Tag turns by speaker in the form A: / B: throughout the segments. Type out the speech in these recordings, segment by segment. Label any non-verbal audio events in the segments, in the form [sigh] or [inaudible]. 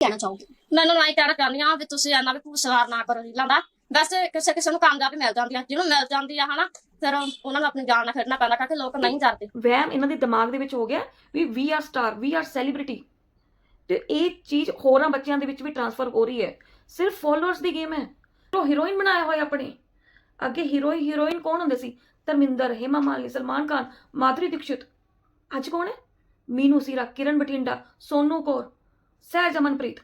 A: ਕਹਿਣਾ ਚਾਹੋਗੇ?
B: ਮੈਨੂੰ ਨਹੀਂ ਕਹਿਣਾ ਚਾਹੁੰਦੀ ਆ ਵੀ ਤੁਸੀਂ ਇਹਨਾਂ ਵੀ ਭੂਸਵਾਰ ਨਾ ਕਰੋ ਰੀਲਾਂ ਦਾ। ਵੈਸੇ ਕਿਸੇ ਕਿਸੇ ਨੂੰ ਕਾਮਯਾਬੀ ਮਿਲ ਜਾਂਦੀ ਆ ਜਿਹਨੂੰ ਮਿਲ ਜਾਂਦੀ ਆ ਹਨਾ ਫਿਰ ਉਹਨਾਂ ਨੂੰ ਆਪਣੀ ਜਾਨ ਨਾਲ ਖੇਡਣਾ ਪੈਂਦਾ ਕਿਉਂਕਿ ਲੋਕ ਨਹੀਂ ਡਰਦੇ।
C: ਵਹਿਮ ਇਹਨਾਂ ਦੇ ਦਿਮਾਗ ਦੇ ਵਿੱਚ ਹੋ ਗਿਆ ਵੀ we are star we are celebrity ਤੇ ਇਹ ਚੀਜ਼ ਹੋਰਾਂ ਬੱਚਿਆਂ ਦੇ ਵਿੱਚ ਵੀ ਟਰਾਂਸਫਰ ਹੋ ਰਹੀ ਹੈ। ਸਿਰਫ ਫੋਲੋਅਰਸ ਦੀ ਗੇਮ ਹੈ। ਉਹ ਹੀਰੋਇਨ ਬਣਾਇਆ ਹੋਇਆ ਆਪਣੇ। ਅੱਗੇ ਹੀਰੋਇਨ ਹੀਰੋਇਨ ਕੌਣ ਹੁੰਦੇ ਸੀ? ਧਰਮਿੰਦਰ ਹੇਮਾ ਮਾਲਿਨੀ ਸਲਮਾਨ ਖਾਨ ਮਾਧੁਰੀ ਦੀਕਸ਼ਿਤ। ਅੱਜ ਕੌਣ ਹੈ? ਮੀਨੂ ਸੀਰਾ ਕਿਰਨ ਬਠਿੰਡਾ ਸੋਨੂ ਕੌਰ। ਸਹਿਜ ਅਮਨਪ੍ਰੀਤ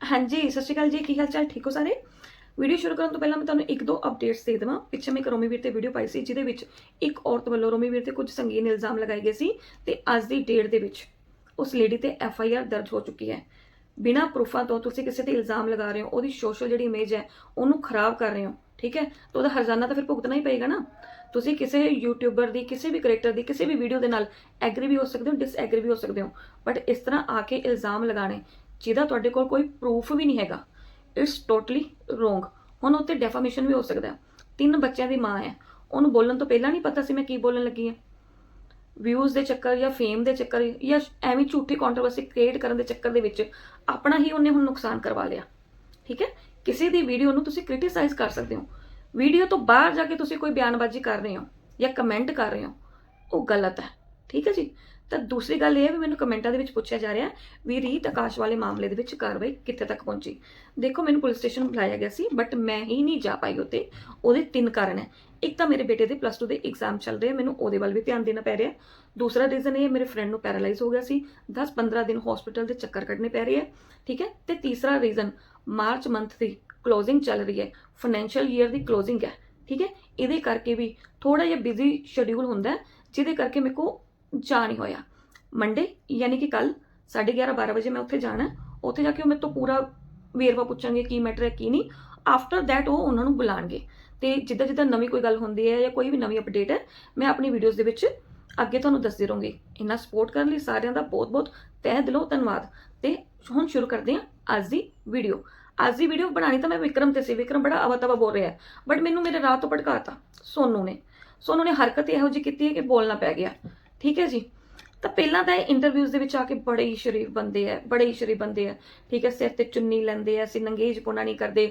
C: ਹਾਂਜੀ, ਸਤਿ ਸ਼੍ਰੀ ਅਕਾਲ ਜੀ। ਕੀ ਹਾਲ ਚਾਲ? ਠੀਕ ਹੋ ਸਾਰੇ? ਵੀਡੀਓ ਸ਼ੁਰੂ ਕਰਨ ਤੋਂ ਪਹਿਲਾਂ ਮੈਂ ਤੁਹਾਨੂੰ ਇੱਕ ਦੋ ਅਪਡੇਟਸ ਦੇ ਦੇਵਾਂ। ਪਿੱਛੇ ਮੈਂ ਇੱਕ ਰੋਮੀਵੀਰ ਤੇ ਵੀਡੀਓ ਪਾਈ ਸੀ, ਜਿਹਦੇ ਵਿੱਚ ਇੱਕ ਔਰਤ ਵੱਲੋਂ ਰੋਮੀ ਵੀਰ ਤੇ ਕੁਝ ਸੰਗੀਨ ਇਲਜ਼ਾਮ ਲਗਾਏ ਗਏ ਸੀ ਤੇ ਅੱਜ ਦੀ ਡੇਟ ਦੇ ਵਿੱਚ ਉਸ ਲੇਡੀ ਤੇ ਐਫ ਆਈ ਆਰ ਦਰਜ ਹੋ ਚੁੱਕੀ ਹੈ। ਬਿਨਾਂ ਪ੍ਰੂਫਾਂ ਤੋਂ ਤੁਸੀਂ ਕਿਸੇ ਤੇ ਇਲਜ਼ਾਮ ਲਗਾ ਰਹੇ ਹੋ, ਉਹਦੀ ਸੋਸ਼ਲ ਜਿਹੜੀ ਇਮੇਜ ਹੈ, ਉਹਨੂੰ ਖਰਾਬ ਕਰ ਰਹੇ ਹੋ, ਠੀਕ ਹੈ? ਤਾਂ ਉਹਦਾ ਹਰਜ਼ਾਨਾ ਤਾਂ ਫਿਰ ਭੁਗਤਣਾ ਹੀ ਪਏਗਾ ਨਾ। ਤੁਸੀਂ ਕਿਸੇ ਯੂਟਿਊਬਰ ਦੀ, ਕਿਸੇ ਵੀ ਕ੍ਰੀਏਟਰ ਦੀ, ਕਿਸੇ ਵੀ ਵੀਡੀਓ ਦੇ ਨਾਲ ਐਗਰੀ ਵੀ ਹੋ ਸਕਦੇ ਹੋ ਡਿਸਐਗਰੀ ਵੀ ਹੋ ਸਕਦੇ ਹੋ ਬਟ ਇਸ ਤਰ੍ਹਾਂ ਆ ਕੇ ਇਲਜ਼ਾਮ ਲਗਾਣੇ ਜਿਹਦਾ ਤੁਹਾਡੇ ਕੋਲ ਕੋਈ ਪ੍ਰੂਫ ਵੀ ਨਹੀਂ ਹੈਗਾ ਇਟਸ ਟੋਟਲੀ ਰੋਂਗ ਹੁਣ ਉੱਤੇ ਡੈਫਾਮੇਸ਼ਨ ਵੀ ਹੋ ਸਕਦਾ ਤਿੰਨ ਬੱਚਿਆਂ ਦੀ ਮਾਂ ਹੈ। ਉਹਨੂੰ ਬੋਲਣ ਤੋਂ ਪਹਿਲਾਂ ਨਹੀਂ ਪਤਾ ਸੀ ਮੈਂ ਕੀ ਬੋਲਣ ਲੱਗੀ ਹਾਂ। ਵਿਊਜ਼ ਦੇ ਚੱਕਰ ਜਾਂ ਫੇਮ ਦੇ ਚੱਕਰ ਜਾਂ ਐਵੇਂ ਝੂਠੀ ਕੰਟਰੋਵਰਸੀ ਕ੍ਰੀਏਟ ਕਰਨ ਦੇ ਚੱਕਰ ਦੇ ਵਿੱਚ ਆਪਣਾ ਹੀ ਉਹਨੇ ਹੁਣ ਨੁਕਸਾਨ ਕਰਵਾ ਲਿਆ। ਠੀਕ ਹੈ? ਕਿਸੇ ਦੀ ਵੀਡੀਓ ਨੂੰ ਤੁਸੀਂ ਕ੍ਰਿਟਿਸਾਈਜ਼ ਕਰ ਸਕਦੇ ਹੋ। ਵੀਡੀਓ ਤੋਂ ਬਾਹਰ ਜਾ ਕੇ ਤੁਸੀਂ ਕੋਈ ਬਿਆਨਬਾਜ਼ੀ ਕਰ ਰਹੇ ਹੋ ਜਾਂ ਕਮੈਂਟ ਕਰ ਰਹੇ ਹੋ, ਉਹ ਗਲਤ ਹੈ। ਠੀਕ ਹੈ ਜੀ? ਤਾਂ ਦੂਸਰੀ ਗੱਲ ਇਹ ਹੈ ਵੀ ਮੈਨੂੰ ਕਮੈਂਟਾਂ ਦੇ ਵਿੱਚ ਪੁੱਛਿਆ ਜਾ ਰਿਹਾ ਵੀ ਰੀਤ ਆਕਾਸ਼ ਵਾਲੇ ਮਾਮਲੇ ਦੇ ਵਿੱਚ ਕਾਰਵਾਈ ਕਿੱਥੇ ਤੱਕ ਪਹੁੰਚੀ। ਦੇਖੋ, ਮੈਨੂੰ ਪੁਲਿਸ ਸਟੇਸ਼ਨ ਬੁਲਾਇਆ ਗਿਆ ਸੀ ਬਟ ਮੈਂ ਹੀ ਨਹੀਂ ਜਾ ਪਾਈ ਉੱਤੇ ਉਹਦੇ ਤਿੰਨ ਕਾਰਨ ਹੈ। ਇੱਕ ਤਾਂ ਮੇਰੇ ਬੇਟੇ ਦੇ ਪਲੱਸ 2 ਦੇ ਐਗਜ਼ਾਮ ਚੱਲ ਰਹੇ ਮੈਨੂੰ ਉਹਦੇ ਵੱਲ ਵੀ ਧਿਆਨ ਦੇਣਾ ਪੈ ਰਿਹਾ। ਦੂਸਰਾ ਰੀਜ਼ਨ ਇਹ ਮੇਰੇ ਫਰੈਂਡ ਨੂੰ ਪੈਰਾਲਾਈਜ਼ ਹੋ ਗਿਆ ਸੀ 10-15 ਦਿਨ ਹਸਪੀਟਲ ਦੇ ਚੱਕਰ ਕੱਢਣੇ ਪੈ ਰਹੇ ਆ, ਠੀਕ ਹੈ? ਤੇ ਤੀਸਰਾ ਰੀਜ਼ਨ ਮਾਰਚ ਮੰਥ ਦੀ ਕਲੋਜ਼ਿੰਗ ਚੱਲ ਰਹੀ ਹੈ ਫਾਈਨੈਂਸ਼ੀਅਲ ਈਅਰ ਦੀ ਕਲੋਜ਼ਿੰਗ ਹੈ, ਠੀਕ ਹੈ? ਇਹਦੇ ਕਰਕੇ ਵੀ ਥੋੜਾ ਜਿਹਾ ਬਿਜ਼ੀ ਸ਼ਡਿਊਲ ਹੁੰਦਾ ਜਿਹਦੇ ਕਰਕੇ ਮੇਰੇ ਕੋ ਜਾ ਨਹੀਂ ਹੋਇਆ। ਮੰਡੇ ਯਾਨੀ ਕਿ ਕੱਲ 11:30 12 ਵਜੇ ਮੈਂ ਉੱਥੇ ਜਾਣਾ ਉੱਥੇ ਜਾ ਕੇ ਉਹ ਮੇਰੇ ਤੋਂ ਪੂਰਾ ਵੇਰਵਾ ਪੁੱਛਾਂਗੇ ਕੀ ਮੈਟਰ ਹੈ, ਕੀ ਨਹੀਂ। ਆਫਟਰ ਥੈਟ ਉਹ ਉਹਨਾਂ ਨੂੰ ਬੁਲਾਣਗੇ। ਤੇ ਜਿੱਦਾਂ ਜਿੱਦਾਂ ਨਵੀਂ ਕੋਈ ਗੱਲ ਹੁੰਦੀ ਹੈ ਜਾਂ ਕੋਈ ਵੀ ਨਵੀਂ ਅਪਡੇਟ ਹੈ, ਮੈਂ ਆਪਣੀ ਵੀਡੀਓਜ਼ ਦੇ ਵਿੱਚ ਅੱਗੇ ਤੁਹਾਨੂੰ ਦੱਸਦੀ ਰਹੂੰਗੀ। ਇੰਨਾ ਸਪੋਰਟ ਕਰਨ ਲਈ ਸਾਰਿਆਂ ਦਾ ਬਹੁਤ-ਬਹੁਤ ਤਹਿ ਦਿਲੋਂ ਧੰਨਵਾਦ। ਤੇ ਹੁਣ ਸ਼ੁਰੂ ਕਰਦੇ ਹਾਂ ਅੱਜ ਦੀ ਵੀਡੀਓ ਅੱਜ ਦੀ ਵੀਡੀਓ ਬਣਾਣੀ ਤਾਂ ਮੈਂ ਵਿਕਰਮ ਤੇ ਸੀ। ਵਿਕਰਮ ਬੜਾ ਅਵਤਵਾ ਬੋਲ ਰਿਹਾ ਬਟ ਮੈਨੂੰ ਮੇਰੇ ਰਾਹ ਤੋਂ ਭਟਕਾਤਾ ਸੋਨੂ ਨੇ। ਸੋਨੂ ਨੇ ਹਰਕਤ ਇਹੋ ਜਿਹੀ ਕੀਤੀ ਹੈ ਕਿ ਬੋਲਣਾ ਪੈ ਗਿਆ। ਠੀਕ ਹੈ ਜੀ? ਤਾਂ ਪਹਿਲਾਂ ਤਾਂ ਇਹ ਇੰਟਰਵਿਊਜ਼ ਦੇ ਵਿੱਚ ਆ ਕੇ ਬੜੇ ਹੀ ਸ਼ਰੀਫ ਬੰਦੇ ਆ ਬੜੇ ਹੀ ਸ਼ਰੀਫ ਬੰਦੇ ਆ ਠੀਕ ਹੈ, ਸਿਰ ਤੇ ਚੁੰਨੀ ਲੈਂਦੇ ਆ ਅਸੀਂ ਨੰਗੇਜ ਪੁਣਾ ਨਹੀਂ ਕਰਦੇ।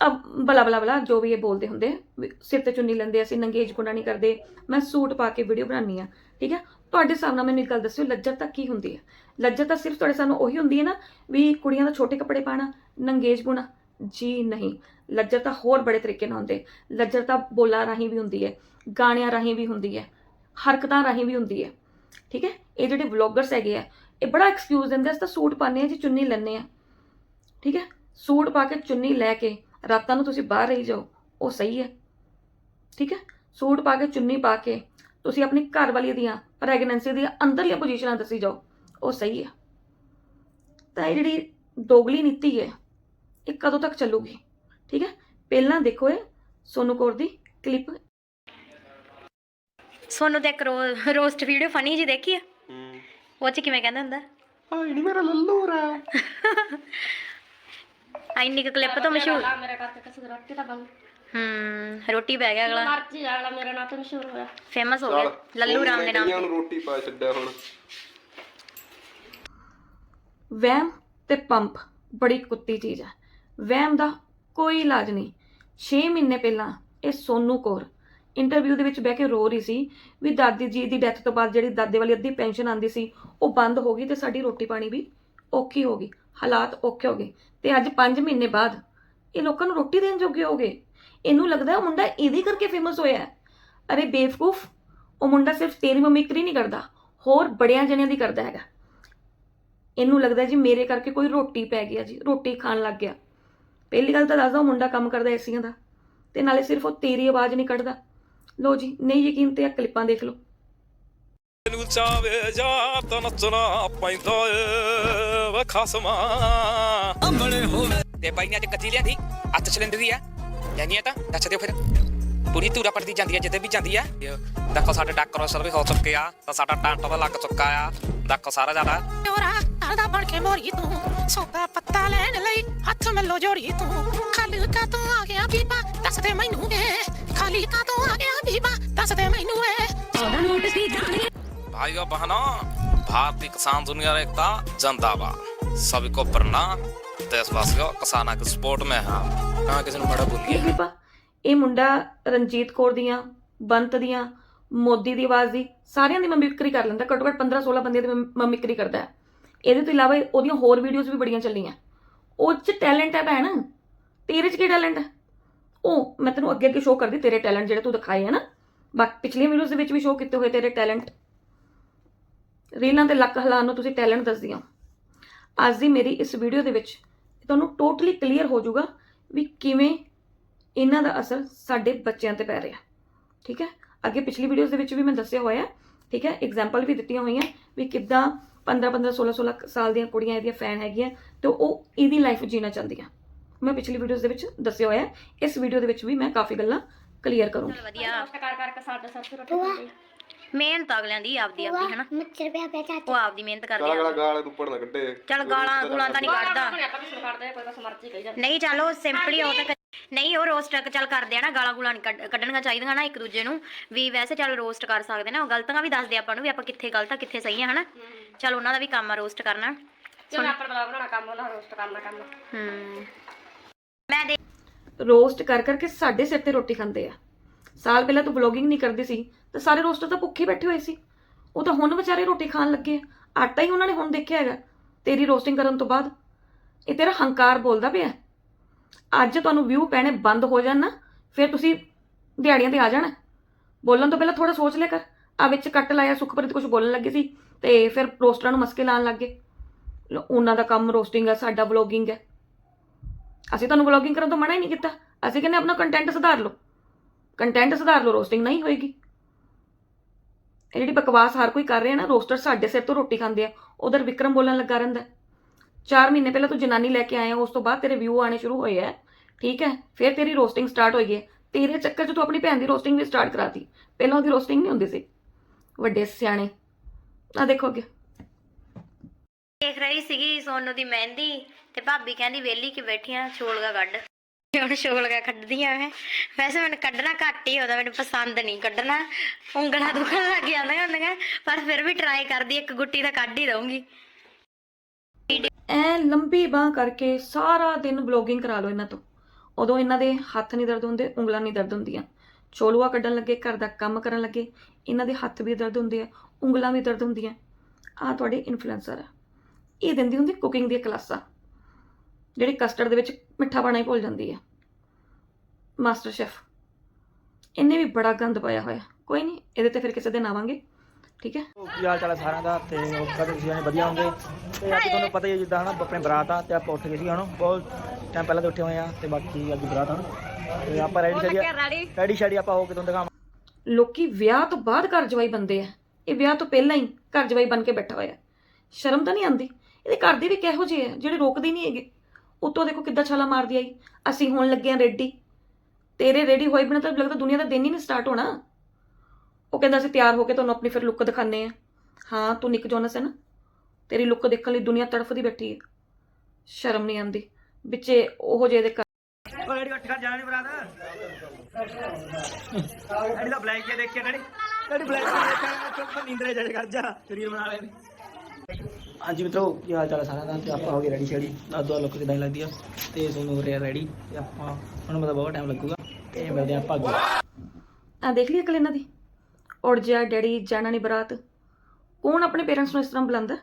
C: ਬਲਾ ਬਲਾ ਬਲਾ ਜੋ ਵੀ ਇਹ ਬੋਲਦੇ ਹੁੰਦੇ ਵੀ ਸਿਰ ਤੇ ਚੁੰਨੀ ਲੈਂਦੇ ਅਸੀਂ ਨੰਗੇਜ ਗੁਣਾ ਨਹੀਂ ਕਰਦੇ, ਮੈਂ ਸੂਟ ਪਾ ਕੇ ਵੀਡੀਓ ਬਣਾਉਣੀ ਆ ਠੀਕ ਹੈ? ਤੁਹਾਡੇ ਹਿਸਾਬ ਨਾਲ ਮੈਨੂੰ ਇੱਕ ਗੱਲ ਦੱਸਿਓ, ਲੱਜਤ ਤਾਂ ਕੀ ਹੁੰਦੀ ਹੈ? ਲੱਜਤ ਤਾਂ ਸਿਰਫ ਤੁਹਾਡੇ ਸਾਹਮਣੇ ਉਹੀ ਹੁੰਦੀ ਹੈ ਨਾ ਵੀ ਕੁੜੀਆਂ ਦਾ ਛੋਟੇ ਕੱਪੜੇ ਪਾਣਾ ਨੰਗੇਜ ਗੁਣਾ ਜੀ ਨਹੀਂ, ਲੱਜਤ ਤਾਂ ਹੋਰ ਬੜੇ ਤਰੀਕੇ ਨਾਲ ਹੁੰਦੇ ਲੱਜਤ ਤਾਂ ਬੋਲਾਂ ਰਾਹੀਂ ਵੀ ਹੁੰਦੀ ਹੈ, ਗਾਣਿਆਂ ਰਾਹੀਂ ਵੀ ਹੁੰਦੀ ਹੈ, ਹਰਕਤਾਂ ਰਾਹੀਂ ਵੀ ਹੁੰਦੀ ਹੈ, ਠੀਕ ਹੈ? ਇਹ ਜਿਹੜੇ ਵਲੌਗਰਸ ਹੈਗੇ ਆ, ਇਹ ਬੜਾ ਐਕਸਕਿਊਜ਼ ਦਿੰਦੇ ਆ, ਅਸੀਂ ਤਾਂ ਸੂਟ ਪਾਉਂਦੇ ਆ ਜੀ ਚੁੰਨੀ ਲੈਣੇ ਆ ਠੀਕ ਹੈ? ਸੂਟ ਪਾ ਕੇ ਚੁੰਨੀ ਲੈ ਕੇ ਰਾਤਾਂ ਨੂੰ ਤੁਸੀਂ ਬਾਹਰ ਰਹੀ ਜਾਓ ਉਹ ਸਹੀ ਹੈ। ਠੀਕ ਹੈ? ਸੂਟ ਪਾ ਕੇ ਚੁੰਨੀ ਪਾ ਕੇ ਤੁਸੀਂ ਆਪਣੀ ਘਰ ਵਾਲੀ ਦੀਆਂ ਪ੍ਰੈਗਨੈਂਸੀ ਦੀਆਂ ਅੰਦਰਲੀਆਂ ਪੋਜੀਸ਼ਨਾਂ ਦੱਸੀ ਜਾਓ ਉਹ ਸਹੀ ਹੈ। ਤਾਂ ਇਹ ਜਿਹੜੀ ਦੋਗਲੀ ਨੀਤੀ ਹੈ ਇਹ ਕਦੋਂ ਤੱਕ ਚੱਲੂਗੀ? ਠੀਕ ਹੈ? ਪਹਿਲਾਂ ਦੇਖੋ ਇਹ ਸੋਨੂ ਕੌਰ ਦੀ ਕਲਿੱਪ
A: ਸੋਨੂੰ ਇੱਕ ਰੋਸਟ ਵੀਡੀਓ ਫਨੀ ਜੀ ਦੇਖੀ ਆ
D: ਹੂੰ।
A: ਉਹ ਚ ਕਿਵੇਂ ਕਹਿੰਦਾ ਹੁੰਦਾ?
D: ਹਾਏ ਨਹੀਂ ਮੇਰਾ ਲੱਲੂ ਰਾ [laughs]
A: ਇੰਨੀ ਕੁ ਕਲਿੱਪ ਤੋਂ ਮਸ਼ਹੂਰ।
B: ਮੇਰੇ ਕਰਕੇ ਕਿਸੇ ਰੱਟੀ ਤਾਂ ਬੰਦ।
A: ਹੂੰ ਰੋਟੀ ਪੈ ਗਿਆ ਅਗਲਾ।
B: ਮਰਜ਼ੀ ਅਗਲਾ ਮੇਰੇ ਨਾਂ ਤੇ ਮਸ਼ਹੂਰ ਹੋਇਆ।
A: ਫੇਮਸ ਹੋ ਗਿਆ ਲੱਲੂ ਰਾਮ ਦੇ ਨਾਮ
D: ਨੂੰ ਰੋਟੀ ਪਾ ਛੱਡਿਆ ਹੁਣ।
C: ਵਹਿਮ ਤੇ ਪੰਪ ਬੜੀ ਕੁੱਤੀ ਚੀਜ਼ ਹੈ ਵਹਿਮ ਦਾ ਕੋਈ ਇਲਾਜ ਨਹੀਂ। 6 ਮਹੀਨੇ ਪਹਿਲਾਂ ਇਹ ਸੋਨੂ ਕੌਰ ਇੰਟਰਵਿਊ ਦੇ ਵਿੱਚ ਬਹਿ ਕੇ ਰੋ ਰਹੀ ਸੀ ਵੀ ਦਾਦੀ ਜੀ ਦੀ ਡੈਥ ਤੋਂ ਬਾਅਦ ਜਿਹੜੀ ਦਾਦੇ ਵਾਲੀ ਅੱਧੀ ਪੈਨਸ਼ਨ ਆਂਦੀ ਸੀ ਉਹ ਬੰਦ ਹੋ ਗਈ ਤੇ ਸਾਡੀ ਰੋਟੀ ਪਾਣੀ ਵੀ ਔਖੀ ਹੋ ਗਈ ਹਾਲਾਤ ਔਖੇ ਹੋ ਗਏ। ਤੇ ਅੱਜ 5 ਮਹੀਨੇ ਬਾਅਦ ਇਹ ਲੋਕਾਂ ਨੂੰ ਰੋਟੀ ਦੇਣ ਜੋਗੇ ਹੋ ਗਏ ਇਹਨੂੰ ਲੱਗਦਾ ਉਹ ਮੁੰਡਾ ਇਹਦੇ ਕਰਕੇ ਫੇਮਸ ਹੋਇਆ ਅਰੇ ਬੇਵਕੂਫ, ਉਹ ਮੁੰਡਾ ਸਿਰਫ ਤੇਰੀ ਮਮਿਕਰੀ ਨਹੀਂ ਕਰਦਾ, ਹੋਰ ਬੜਿਆਂ ਜਣਿਆਂ ਦੀ ਕਰਦਾ ਹੈਗਾ। ਇਹਨੂੰ ਲੱਗਦਾ ਜੀ ਮੇਰੇ ਕਰਕੇ ਕੋਈ ਰੋਟੀ ਪੈ ਗਿਆ ਜੀ, ਰੋਟੀ ਖਾਣ ਲੱਗ ਗਿਆ। ਪਹਿਲੀ ਗੱਲ ਤਾਂ ਦੱਸਦਾ ਉਹ ਮੁੰਡਾ ਕੰਮ ਕਰਦਾ ਏਸੀਆਂ ਦਾ, ਤੇ ਨਾਲੇ ਸਿਰਫ ਉਹ ਤੇਰੀ ਆਵਾਜ਼ ਨਹੀਂ ਕੱਢਦਾ। ਲੋ ਜੀ, ਨਹੀਂ ਯਕੀਨ ਤੇ ਆ ਕਲਿੱਪਾਂ ਦੇਖ ਲਓ।
E: ਨੂੰ ਚਾਵੇ ਜਾ ਤਾਂ ਨੱਚਣਾ ਪੈਂਦਾ ਏ, ਵੇ ਖਸਮਾ ਅੰਬਲੇ ਹੋਵੇ
F: ਤੇ ਬਾਈ ਨੇ ਅੱਜ ਕੱਚੀ ਲਿਆਂਦੀ ਅੱਤ ਸਿਲੰਡਰ ਦੀ ਆ ਲੈਣੀ ਆ ਤਾਂ ਦੱਸ ਦਿਓ ਫਿਰ ਪੂਰੀ ਧੂਰਾ ਪੜਦੀ ਜਾਂਦੀ ਆ ਜਿੱਦੇ ਵੀ ਜਾਂਦੀ ਆ ਦੇਖੋ ਸਾਡੇ ਡੈਕੋਰੇਸ਼ਨ ਵੀ ਹੋ ਚੁੱਕੇ ਆ ਤਾਂ ਸਾਡਾ ਟੈਂਟ ਵੀ ਲੱਗ ਚੁੱਕਾ ਆ ਦੇਖੋ ਸਾਰਾ ਜਿਆਦਾ
G: ਚੋਰਾ ਆਦਾ ਬਣ ਕੇ ਮੋਰੀ ਤੂੰ ਸੌਦਾ ਪੱਤਾ ਲੈਣ ਲਈ ਹੱਥ ਮੱਲੋ ਜੋੜੀ ਤੂੰ ਖਲ ਕਾ ਤੂੰ ਆ ਗਿਆ ਬੀਬਾ ਦੱਸ ਦੇ ਮੈਨੂੰ ਏ ਖਾਲੀ ਕਾ ਤੂੰ ਆ ਗਿਆ ਬੀਬਾ ਦੱਸ ਦੇ ਮੈਨੂੰ ਏ
E: भाइयों बहनों भारतीय किसान दुनिया एकता जिंदाबाद सभी को प्रणाम దేశవాసిగా ఒక సానాకి ਸਪੋਰਟ ਮੈਂ ਹਾਂ। ਨਾ ਕਿਸੇ ਨੂੰ ਮਾੜਾ
C: ਬੋਲੀਏ। ਕਿਰਪਾ ਇਹ ਮੁੰਡਾ ਰਣਜੀਤ ਕੌਰ ਦੀਆਂ, ਬੰਤ ਦੀਆਂ, ਮੋਦੀ ਦੀ ਆਵਾਜ਼ ਦੀ, ਸਾਰਿਆਂ ਦੀ ਮਮਿਕਰੀ ਕਰ ਲੈਂਦਾ। ਘੱਟੋ ਘੱਟ 15 16 ਬੰਦਿਆਂ ਦੀ ਮਮਿਕਰੀ ਕਰਦਾ ਇਹਦੇ ਤੋਂ ਇਲਾਵਾ ਉਹਦੀਆਂ ਹੋਰ ਵੀਡੀਓਜ਼ ਵੀ ਬੜੀਆਂ ਚੱਲੀਆਂ। ਉਹ ਚ ਟੈਲੈਂਟ ਹੈ ਭੈਣ। ਤੇਰੇ ਚ ਕੀ ਟੈਲੈਂਟ ਹੈ? ਉਹ, ਮੈਂ ਤੈਨੂੰ ਅੱਗੇ ਅੱਗੇ ਸ਼ੋਅ ਕਰਦੀ ਤੇਰੇ ਟੈਲੈਂਟ ਜਿਹੜੇ ਤੂੰ ਦਿਖਾਏ ਹੈ ਨਾ। ਬਾਕੀ ਪਿਛਲੀਆਂ ਵੀਡੀਓਜ਼ ਦੇ ਵਿੱਚ ਵੀ ਸ਼ੋਅ ਕੀਤੇ ਹੋਏ ਤੇਰੇ ਟੈਲੈਂਟ ਰੀਲਾਂ ਤੇ ਲੱਕ ਹਲਾਣ ਨੂੰ ਤੁਸੀਂ ਟੈਲੈਂਟ ਦੱਸਦੀ ਹੋ। ਅੱਜ ਦੀ ਮੇਰੀ ਇਸ ਵੀਡੀਓ ਦੇ ਵਿੱਚ ਤੁਹਾਨੂੰ ਟੋਟਲੀ ਕਲੀਅਰ ਹੋ ਜਾਊਗਾ ਵੀ ਕਿਵੇਂ ਇਹਨਾਂ ਦਾ ਅਸਰ ਸਾਡੇ ਬੱਚਿਆਂ ਤੇ ਪੈ ਰਿਹਾ। ਠੀਕ ਹੈ? ਅੱਗੇ ਪਿਛਲੀ ਵੀਡੀਓਜ਼ ਦੇ ਵਿੱਚ ਵੀ ਮੈਂ ਦੱਸਿਆ ਹੋਇਆ ਹੈ, ਠੀਕ ਹੈ? ਐਗਜ਼ਾਮਪਲ ਵੀ ਦਿੱਤੀਆਂ ਹੋਈਆਂ ਵੀ ਕਿੱਦਾਂ 15 15 16 16 ਸਾਲ ਦੀਆਂ ਕੁੜੀਆਂ ਇਹਦੀਆਂ ਫੈਨ ਹੈਗੀਆਂ ਤੇ ਉਹ ਇਹਦੀ ਲਾਈਫ ਜੀਣਾ ਚਾਹੁੰਦੀਆਂ। ਮੈਂ ਪਿਛਲੀ ਵੀਡੀਓਜ਼ ਦੇ ਵਿੱਚ ਦੱਸਿਆ ਹੋਇਆ। ਇਸ ਵੀਡੀਓ ਦੇ ਵਿੱਚ ਵੀ ਮੈਂ ਕਾਫੀ ਗੱਲਾਂ ਕਲੀਅਰ ਕਰੂੰਗੀ।
A: ਵਧੀਆ।
B: ਕਰ ਕਰਕੇ ਸਾਡੇ ਸਿਰ ਤੇ
A: ਮਿਹਨਤ ਅਗਲਿਆਂ ਦੀ ਆਪਦੀ ਆਪਦੀ ਹਨਾ?
H: ਮੱਛਰ ਪਿਆ ਪਿਆ ਚਾਚਾ।
A: ਉਹ ਆਪਦੀ ਮਿਹਨਤ ਕਰਦੇ
D: ਗਾਲਾਂ
A: ਆ।
D: ਗਾਲਾਂ ਗਾਲ ਉੱਪਰ ਨਾ ਕੱਢੇ।
A: ਚਲ ਗਾਲਾਂ ਗੂਲਾਂ ਤਾਂ ਨਹੀਂ ਕੱਢਦਾ।
B: ਆਪਾਂ ਵੀ ਸੁਣ ਕਰਦੇ ਕੋਈ ਬਸ ਮਰਜ਼ੀ ਕਹੀ ਜਾਂਦੇ।
A: ਨਹੀਂ ਚੱਲ ਉਹ ਸਿੰਪਲੀ ਉਹ ਤਾਂ ਨਹੀਂ ਉਹ ਰੋਸਟ ਚੱਲ ਕਰਦੇ ਆ ਨਾ ਗਾਲਾਂ ਗੂਲਾਂ ਨਹੀਂ ਕੱਢ- ਕੱਢਣੀਆਂ ਚਾਹੀਦੀਆਂ ਨਾ ਇੱਕ ਦੂਜੇ ਨੂੰ। ਵੀ ਵੈਸੇ ਚੱਲ ਰੋਸਟ ਕਰ ਸਕਦੇ ਨਾ ਉਹ ਗਲਤੀਆਂ ਵੀ ਦੱਸਦੇ ਆਪਾਂ ਨੂੰ ਵੀ ਆਪਾਂ ਕਿੱਥੇ ਗਲਤ ਆ ਕਿੱਥੇ ਸਹੀ ਆ ਹਨਾ? ਚੱਲ ਉਹਨਾਂ ਦਾ ਵੀ ਕੰਮ ਆ ਰੋਸਟ ਕਰਨਾ।
B: ਜਿਵੇਂ ਆਪਾਂ ਬਲਾ ਬਣਾਉਣਾ ਕੰਮ ਉਹਨਾਂ ਰੋਸਟ ਕਰਨਾ ਕੰਮ।
A: ਹੂੰ। ਮੈਂ ਦੇ
C: ਰੋਸਟ ਕਰ ਕਰਕੇ ਸਾਡੇ ਸਿਰ ਤੇ ਰੋਟੀ ਖਾਂਦੇ ਆ। ਸਾਲ ਪਹਿਲਾਂ ਤੂੰ ਵਲੌਗਿੰਗ ਨਹੀਂ ਕਰਦੀ ਸੀ ਤਾਂ ਸਾਰੇ ਰੋਸਟਰ ਤਾਂ ਭੁੱਖੇ ਬੈਠੇ ਹੋਏ ਸੀ। ਉਹ ਤਾਂ ਹੁਣ ਵਿਚਾਰੇ ਰੋਟੀ ਖਾਣ ਲੱਗੇ ਆ। ਆਟਾ ਹੀ ਉਹਨਾਂ ਨੇ ਹੁਣ ਦੇਖਿਆ ਹੈਗਾ ਤੇਰੀ ਰੋਸਟਿੰਗ ਕਰਨ ਤੋਂ ਬਾਅਦ। ਇਹ ਤੇਰਾ ਹੰਕਾਰ ਬੋਲਦਾ ਪਿਆ। ਅੱਜ ਤੁਹਾਨੂੰ ਵਿਊ ਪੈਣੇ ਬੰਦ ਹੋ ਜਾਣ ਨਾ ਫਿਰ ਤੁਸੀਂ ਦਿਹਾੜੀਆਂ ਤੇ ਆ ਜਾਣਾ। ਬੋਲਣ ਤੋਂ ਪਹਿਲਾਂ ਥੋੜਾ ਸੋਚ ਲਿਆ ਕਰ। ਆ ਵਿੱਚ ਕੱਟ ਲਾਇਆ ਸੁਖਪ੍ਰੀਤ ਕੁਝ ਬੋਲਣ ਲੱਗੇ ਸੀ ਤੇ ਫਿਰ ਰੋਸਟਰਾਂ ਨੂੰ ਮਸਕੇ ਲਾਉਣ ਲੱਗੇ ਲੋ, ਉਹਨਾਂ ਦਾ ਕੰਮ ਰੋਸਟਿੰਗ ਹੈ ਸਾਡਾ ਵਲੋਗਿੰਗ ਹੈ ਅਸੀਂ ਤੁਹਾਨੂੰ ਵਲੋਗਿੰਗ ਕਰਨ ਤੋਂ ਮਨਾ ਹੀ ਨਹੀਂ ਕੀਤਾ। ਅਸੀਂ ਕਹਿੰਦੇ ਆਪਣਾ ਕੰਟੈਂਟ ਸੁਧਾਰ ਲਓ। ਕੰਟੈਂਟ ਸੁਧਾਰ ਲਓ ਰੋਸਟਿੰਗ ਨਹੀਂ ਹੋਏਗੀ। ਇਹ ਜਿਹੜੀ ਬਕਵਾਸ ਹਰ ਕੋਈ ਕਰ ਰਿਹਾ ਨਾ ਰੋਸਟਰ ਸਾਡੇ ਸਿਰ ਤੋਂ ਰੋਟੀ ਖਾਂਦੇ ਆ, ਉਧਰ ਵਿਕਰਮ ਬੋਲਣ ਲੱਗਾ ਰਹਿੰਦਾ। 4 ਮਹੀਨੇ ਪਹਿਲਾਂ ਤੂੰ ਜਨਾਨੀ ਲੈ ਕੇ ਆਇਆ, ਉਸ ਤੋਂ ਬਾਅਦ ਤੇਰੇ ਵਿਊ ਆਣੇ ਸ਼ੁਰੂ ਹੋਏ ਆ। ਠੀਕ ਹੈ, ਫਿਰ ਤੇਰੀ ਰੋਸਟਿੰਗ ਸਟਾਰਟ ਹੋਈ ਹੈ। ਤੇਰੇ ਚੱਕਰ 'ਚ ਤੂੰ ਆਪਣੀ ਭੈਣ ਦੀ ਰੋਸਟਿੰਗ ਵੀ ਸਟਾਰਟ ਕਰਾਤੀ। ਪਹਿਲਾਂ ਉਹਦੀ ਰੋਸਟਿੰਗ ਨਹੀਂ ਹੁੰਦੀ ਸੀ। ਵੱਡੇ ਸਿਆਣੇ। ਆ ਦੇਖੋ ਅੱਗੇ।
A: ਦੇਖ ਰਹੀ ਸੀਗੀ ਸੋਨੂ ਦੀ ਮਹਿੰਦੀ, ਤੇ ਭਾਬੀ ਕਹਿੰਦੀ ਵੇਲੀ ਕਿ ਬੈਠੀਆਂ ਛੋਲਗਾ ਕੱਢ। ਹੁਣ ਛੋਲਗਾ ਕੱਢਦੀਆਂ ਮੈਂ ਵੈਸੇ ਮੈਨੂੰ ਕੱਢਣਾ ਘੱਟ ਹੀ ਹੁੰਦਾ ਮੈਨੂੰ ਪਸੰਦ ਨਹੀਂ ਕੱਢਣਾ। ਉਂਗਲਾਂ ਦੁਖਣ ਲੱਗ ਜਾਂਦੀਆਂ ਹੁੰਦੀਆਂ, ਪਰ ਫਿਰ ਵੀ ਟਰਾਈ ਕਰਦੀ, ਇੱਕ ਗੁੱਟੀ ਤਾਂ ਕੱਢ ਹੀ ਦਊਂਗੀ।
C: ਐ ਲੰਬੀ ਬਾਹ ਕਰਕੇ ਸਾਰਾ ਦਿਨ ਵਲੌਗਿੰਗ ਕਰਾ ਲਓ ਇਹਨਾਂ ਤੋਂ। ਉਦੋਂ ਇਹਨਾਂ ਦੇ ਹੱਥ ਨਹੀਂ ਦਰਦ ਹੁੰਦੇ, ਉਂਗਲਾਂ ਨਹੀਂ ਦਰਦ ਹੁੰਦੀਆਂ। ਛੋਲੂਆ ਕੱਢਣ ਲੱਗੇ, ਘਰ ਦਾ ਕੰਮ ਕਰਨ ਲੱਗੇ, ਇਹਨਾਂ ਦੇ ਹੱਥ ਵੀ ਦਰਦ ਹੁੰਦੇ ਆ, ਉਂਗਲਾਂ ਵੀ ਦਰਦ ਹੁੰਦੀਆਂ। ਆ ਤੁਹਾਡੇ ਇਨਫਲੂਐਂਸਰ ਆ। ਇਹ ਦਿੰਦੀ ਹੁੰਦੀ ਕੁਕਿੰਗ ਦੀਆਂ ਕਲਾਸਾਂ। ਜਿਹੜੀ ਕਸਟਰਡ ਦੇ ਵਿੱਚ ਮਿੱਠਾ ਪਾਣਾ ਹੀ ਭੁੱਲ ਜਾਂਦੀ ਹੈ ਮਾਸਟਰ ਸ਼ੈਫ ਇਹਨੇ ਵੀ ਬੜਾ ਗੰਦ ਪਾਇਆ ਹੋਇਆ। ਕੋਈ ਨਹੀਂ ਇਹਦੇ ਤੇ ਫਿਰ ਕਿਸੇ ਦਿਨ ਆਵਾਂਗੇ ਠੀਕ ਹੈ?
I: ਕੀ ਹਾਲ ਚਾਲ ਹੈ ਸਾਰਿਆਂ ਦਾ? ਤੇ ਕਦੇ ਤੁਸੀਂ ਜਾਣੇ ਵਧੀਆ ਹੋਗੇ ਤੇ ਅੱਜ ਤੁਹਾਨੂੰ ਪਤਾ ਹੀ ਹੈ ਜਿੱਦਾਂ ਹਨਾ ਆਪਣੇ ਬਰਾਤ ਆ ਤੇ ਆਪਾਂ ਉੱਠ ਗਏ ਸੀ ਹਣ। ਬਹੁਤ ਟਾਈਮ ਪਹਿਲਾਂ ਤੋਂ ਉੱਠੇ ਹੋਏ ਆ ਤੇ ਬਾਕੀ ਅੱਜ ਬਰਾਤ ਆ ਤੇ ਆਪਾਂ ਰੈਡੀ ਸ਼ੈਡੀ ਰੈਡੀ ਸ਼ੈਡੀ ਆਪਾਂ ਹੋ ਕੇ ਤੁਹਾਨੂੰ ਦਿਖਾਵਾਂ।
C: ਲੋਕੀ ਵਿਆਹ ਤੋਂ ਬਾਅਦ ਘਰ ਜਵਾਈ ਬੰਦੇ ਆ। ਇਹ ਵਿਆਹ ਤੋਂ ਪਹਿਲਾਂ ਹੀ ਘਰ ਜਵਾਈ ਬਣ ਕੇ ਬੈਠਾ ਹੋਇਆ। ਸ਼ਰਮ ਤਾਂ ਨਹੀਂ ਆਉਂਦੀ? ਇਹਦੇ ਘਰ ਦੇ ਵੀ ਕਿਹੋ ਜਿਹੇ ਆ ਜਿਹੜੇ ਰੋਕਦੇ ਨਹੀਂ ਹੈਗੇ। ਉਤੋਂ ਦੇਖੋ ਕਿੱਦਾਂ ਛਾਲਾ ਮਾਰਦੀ ਆਈ। ਅਸੀਂ ਹੋਣ ਲੱਗੇ ਆ ਰੈਡੀ। ਤੇਰੇ ਰੈਡੀ ਹੋਏ ਬਿਨਾਂ ਤਾਂ ਲੱਗਦਾ ਦੁਨੀਆ ਦਾ ਦਿਨ ਹੀ ਨਹੀਂ ਸਟਾਰਟ ਹੋਣਾ। ਉਹ ਕਹਿੰਦਾ ਅਸੀਂ ਤਿਆਰ ਹੋ ਕੇ ਤੁਹਾਨੂੰ ਆਪਣੀ ਫਿਰ ਲੁੱਕ ਦਿਖਾਣੇ ਆ। ਹਾਂ, ਤੂੰ ਨਿਕ ਜੋਨਸ ਹੈ ਨਾ। ਤੇਰੀ ਲੁੱਕ ਦੇਖਣ ਲਈ ਦੁਨੀਆ ਤੜਫਦੀ ਬੈਠੀ ਹੈ। ਸ਼ਰਮ ਨਹੀਂ ਆਉਂਦੀ। ਵਿੱਚੇ ਉਹ ਜਿਹੇ ਦੇ ਘਰ
I: ਓ ਉੱਠ ਕਰ ਜਾਣਾ ਨਹੀਂ ਬਰਾਤ। ਰੈਡੀ ਦਾ ਬਲੈਕ ਕੇ ਦੇਖ ਕੇ ਰੈਡੀ ਰੈਡੀ ਬਲੈਕ ਕੇ ਦੇਖ ਕੇ ਚੁੱਪ ਨੀਂਦਰੇ ਜਾ ਕਰ ਜਾ। ਸਰੀਰ ਬਣਾ ਲੈ ਹਾਂਜੀ ਮਿੱਤਰੋ, ਕੀ ਹਾਲ ਚਾਲ ਹੈ ਸਾਰਿਆਂ ਦਾ? ਤੇ ਆਪਾਂ ਹੋ ਗਏ ਰੈਡੀ ਸ਼ੈਡੀ ਦੱਸ ਦੋ ਲੁੱਕ ਕਿਦਾਂ ਲੱਗਦੀ ਆ? ਤੇ ਤੁਹਾਨੂੰ ਹੋ ਰਿਹਾ ਰੈਡੀ ਤੇ ਆਪਾਂ ਹੁਣ ਮਤਲਬ ਬਹੁਤ ਟਾਈਮ ਲੱਗੂਗਾ। ਤੇ ਮਿਲਦੇ ਆਪਾਂ ਅੱਗੇ।
C: ਆ ਦੇਖ ਲਈ ਅਕਲ ਇਹਨਾਂ ਦੀ। ਉੜ ਜਾ ਡੈਡੀ, ਜਾਣਾ ਨਹੀਂ ਬਰਾਤ। ਕੌਣ ਆਪਣੇ ਪੇਰੈਂਟਸ ਨੂੰ ਇਸ ਤਰ੍ਹਾਂ ਬੁਲਾਉਂਦਾ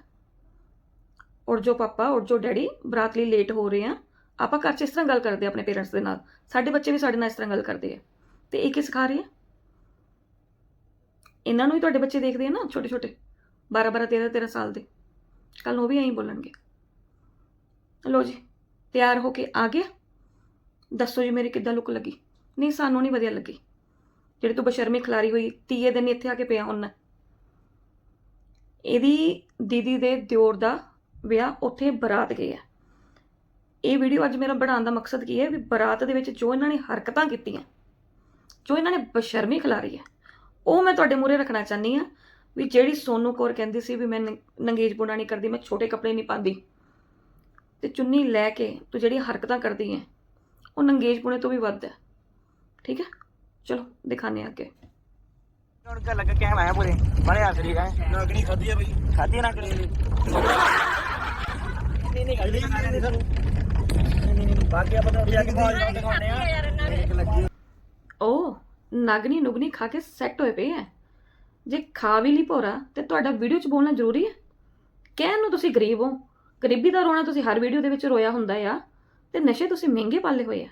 C: ਉੜ ਜੋ ਪਾਪਾ, ਉੜ ਜੋ ਡੈਡੀ, ਬਰਾਤ ਲਈ ਲੇਟ ਹੋ ਰਹੇ ਆ। ਆਪਾਂ ਘਰ 'ਚ ਇਸ ਤਰ੍ਹਾਂ ਗੱਲ ਕਰਦੇ ਆ ਆਪਣੇ ਪੇਰੈਂਟਸ ਦੇ ਨਾਲ। ਸਾਡੇ ਬੱਚੇ ਵੀ ਸਾਡੇ ਨਾਲ ਇਸ ਤਰ੍ਹਾਂ ਗੱਲ ਕਰਦੇ ਆ। ਤੇ ਇਹ ਕੀ ਸਿਖਾ ਰਹੇ ਆ? ਇਹਨਾਂ ਨੂੰ ਵੀ ਤੁਹਾਡੇ ਬੱਚੇ ਦੇਖਦੇ ਆ ਨਾ ਛੋਟੇ ਛੋਟੇ 12 12 13 13 ਸਾਲ ਦੇ। ਕੱਲ ਨੂੰ ਉਹ ਵੀ ਐਂ ਬੋਲਣਗੇ। ਲੋ ਜੀ, ਤਿਆਰ ਹੋ ਕੇ ਆ ਗਿਆ। ਦੱਸੋ ਜੀ ਮੇਰੀ ਕਿੱਦਾਂ ਲੁੱਕ ਲੱਗੀ? ਨਹੀਂ, ਸਾਨੂੰ ਨਹੀਂ ਵਧੀਆ ਲੱਗੀ। ਜਿਹੜੀ ਤੂੰ ਬਸ਼ਰਮੀ ਖਿਲਾਰੀ ਹੋਈ, ਤੀਏ ਦਿਨ ਇੱਥੇ ਆ ਕੇ ਪਿਆ ਉਹਨਾਂ। ਇਹਦੀ ਦੀਦੀ ਦੇ ਦਿਓਰ ਦਾ ਵਿਆਹ ਉੱਥੇ ਬਰਾਤ ਗਏ ਆ। ਇਹ ਵੀਡੀਓ ਅੱਜ ਮੇਰਾ ਬਣਾਉਣ ਦਾ ਮਕਸਦ ਕੀ ਹੈ? ਵੀ ਬਰਾਤ ਦੇ ਵਿੱਚ ਜੋ ਇਹਨਾਂ ਨੇ ਹਰਕਤਾਂ ਕੀਤੀਆਂ, ਜੋ ਇਹਨਾਂ ਨੇ ਬਸ਼ਰਮੀ ਖਿਲਾਰੀ ਹੈ ਉਹ ਮੈਂ ਤੁਹਾਡੇ ਮੂਹਰੇ ਰੱਖਣਾ ਚਾਹਨੀ ਆ ਵੀ ਜਿਹੜੀ ਸੋਨੂ ਕੌਰ ਕਹਿੰਦੀ ਸੀ ਵੀ ਮੈਂ ਨੰ- ਨੰਗੇਜ ਪੁਣਾ ਨਹੀਂ ਕਰਦੀ ਮੈਂ ਛੋਟੇ ਕੱਪੜੇ ਨਹੀਂ ਪਾਉਂਦੀ। ਤੇ ਚੁੰਨੀ ਲੈ ਕੇ ਤੂੰ ਜਿਹੜੀ ਹਰਕਤਾਂ ਕਰਦੀ ਹੈ ਉਹ ਨੰਗੇਜ ਪੁਣੇ ਤੋਂ ਵੀ ਵੱਧ ਹੈ ਠੀਕ ਹੈ ਚਲੋ ਦਿਖਾਣੇ ਅੱਗੇ।
I: ਹੁਣ ਕਾ ਲੱਗਾ ਕਹਿਣ ਆਇਆ ਪੂਰੇ? ਬੜੇ ਆਸਰੀ ਹੈ ਨਾਗਣੀ ਖਾਦੀ ਆ ਬਈ। ਖਾਦੀ ਆ ਨਾਗਣੀ ਨਹੀਂ ਨਹੀਂ ਖਾਦੀ ਨਹੀਂ ਸਾਨੂੰ ਨਹੀਂ ਨਹੀਂ। ਬਾਕੀ ਆਪਾਂ ਤਾਂ ਜਾ ਕੇ ਬਾਹਰ ਜਾ ਕੇ ਦਿਖਾਉਂਦੇ ਆ
C: ਉਹ ਨਗਨੀ ਜੇ ਖਾ ਵੀ ਲਈ ਭੋਰਾ ਤੇ ਤੁਹਾਡਾ ਵੀਡੀਓ 'ਚ ਬੋਲਣਾ ਜ਼ਰੂਰੀ ਹੈ? ਕਹਿਣ ਨੂੰ ਤੁਸੀਂ ਗਰੀਬ ਹੋ। ਗਰੀਬੀ ਦਾ ਰੋਣਾ ਤੁਸੀਂ ਹਰ ਵੀਡੀਓ ਦੇ ਵਿੱਚ ਰੋਇਆ ਹੁੰਦਾ ਆ ਤੇ ਨਸ਼ੇ ਤੁਸੀਂ ਮਹਿੰਗੇ ਪਾਲੇ ਹੋਏ ਆ।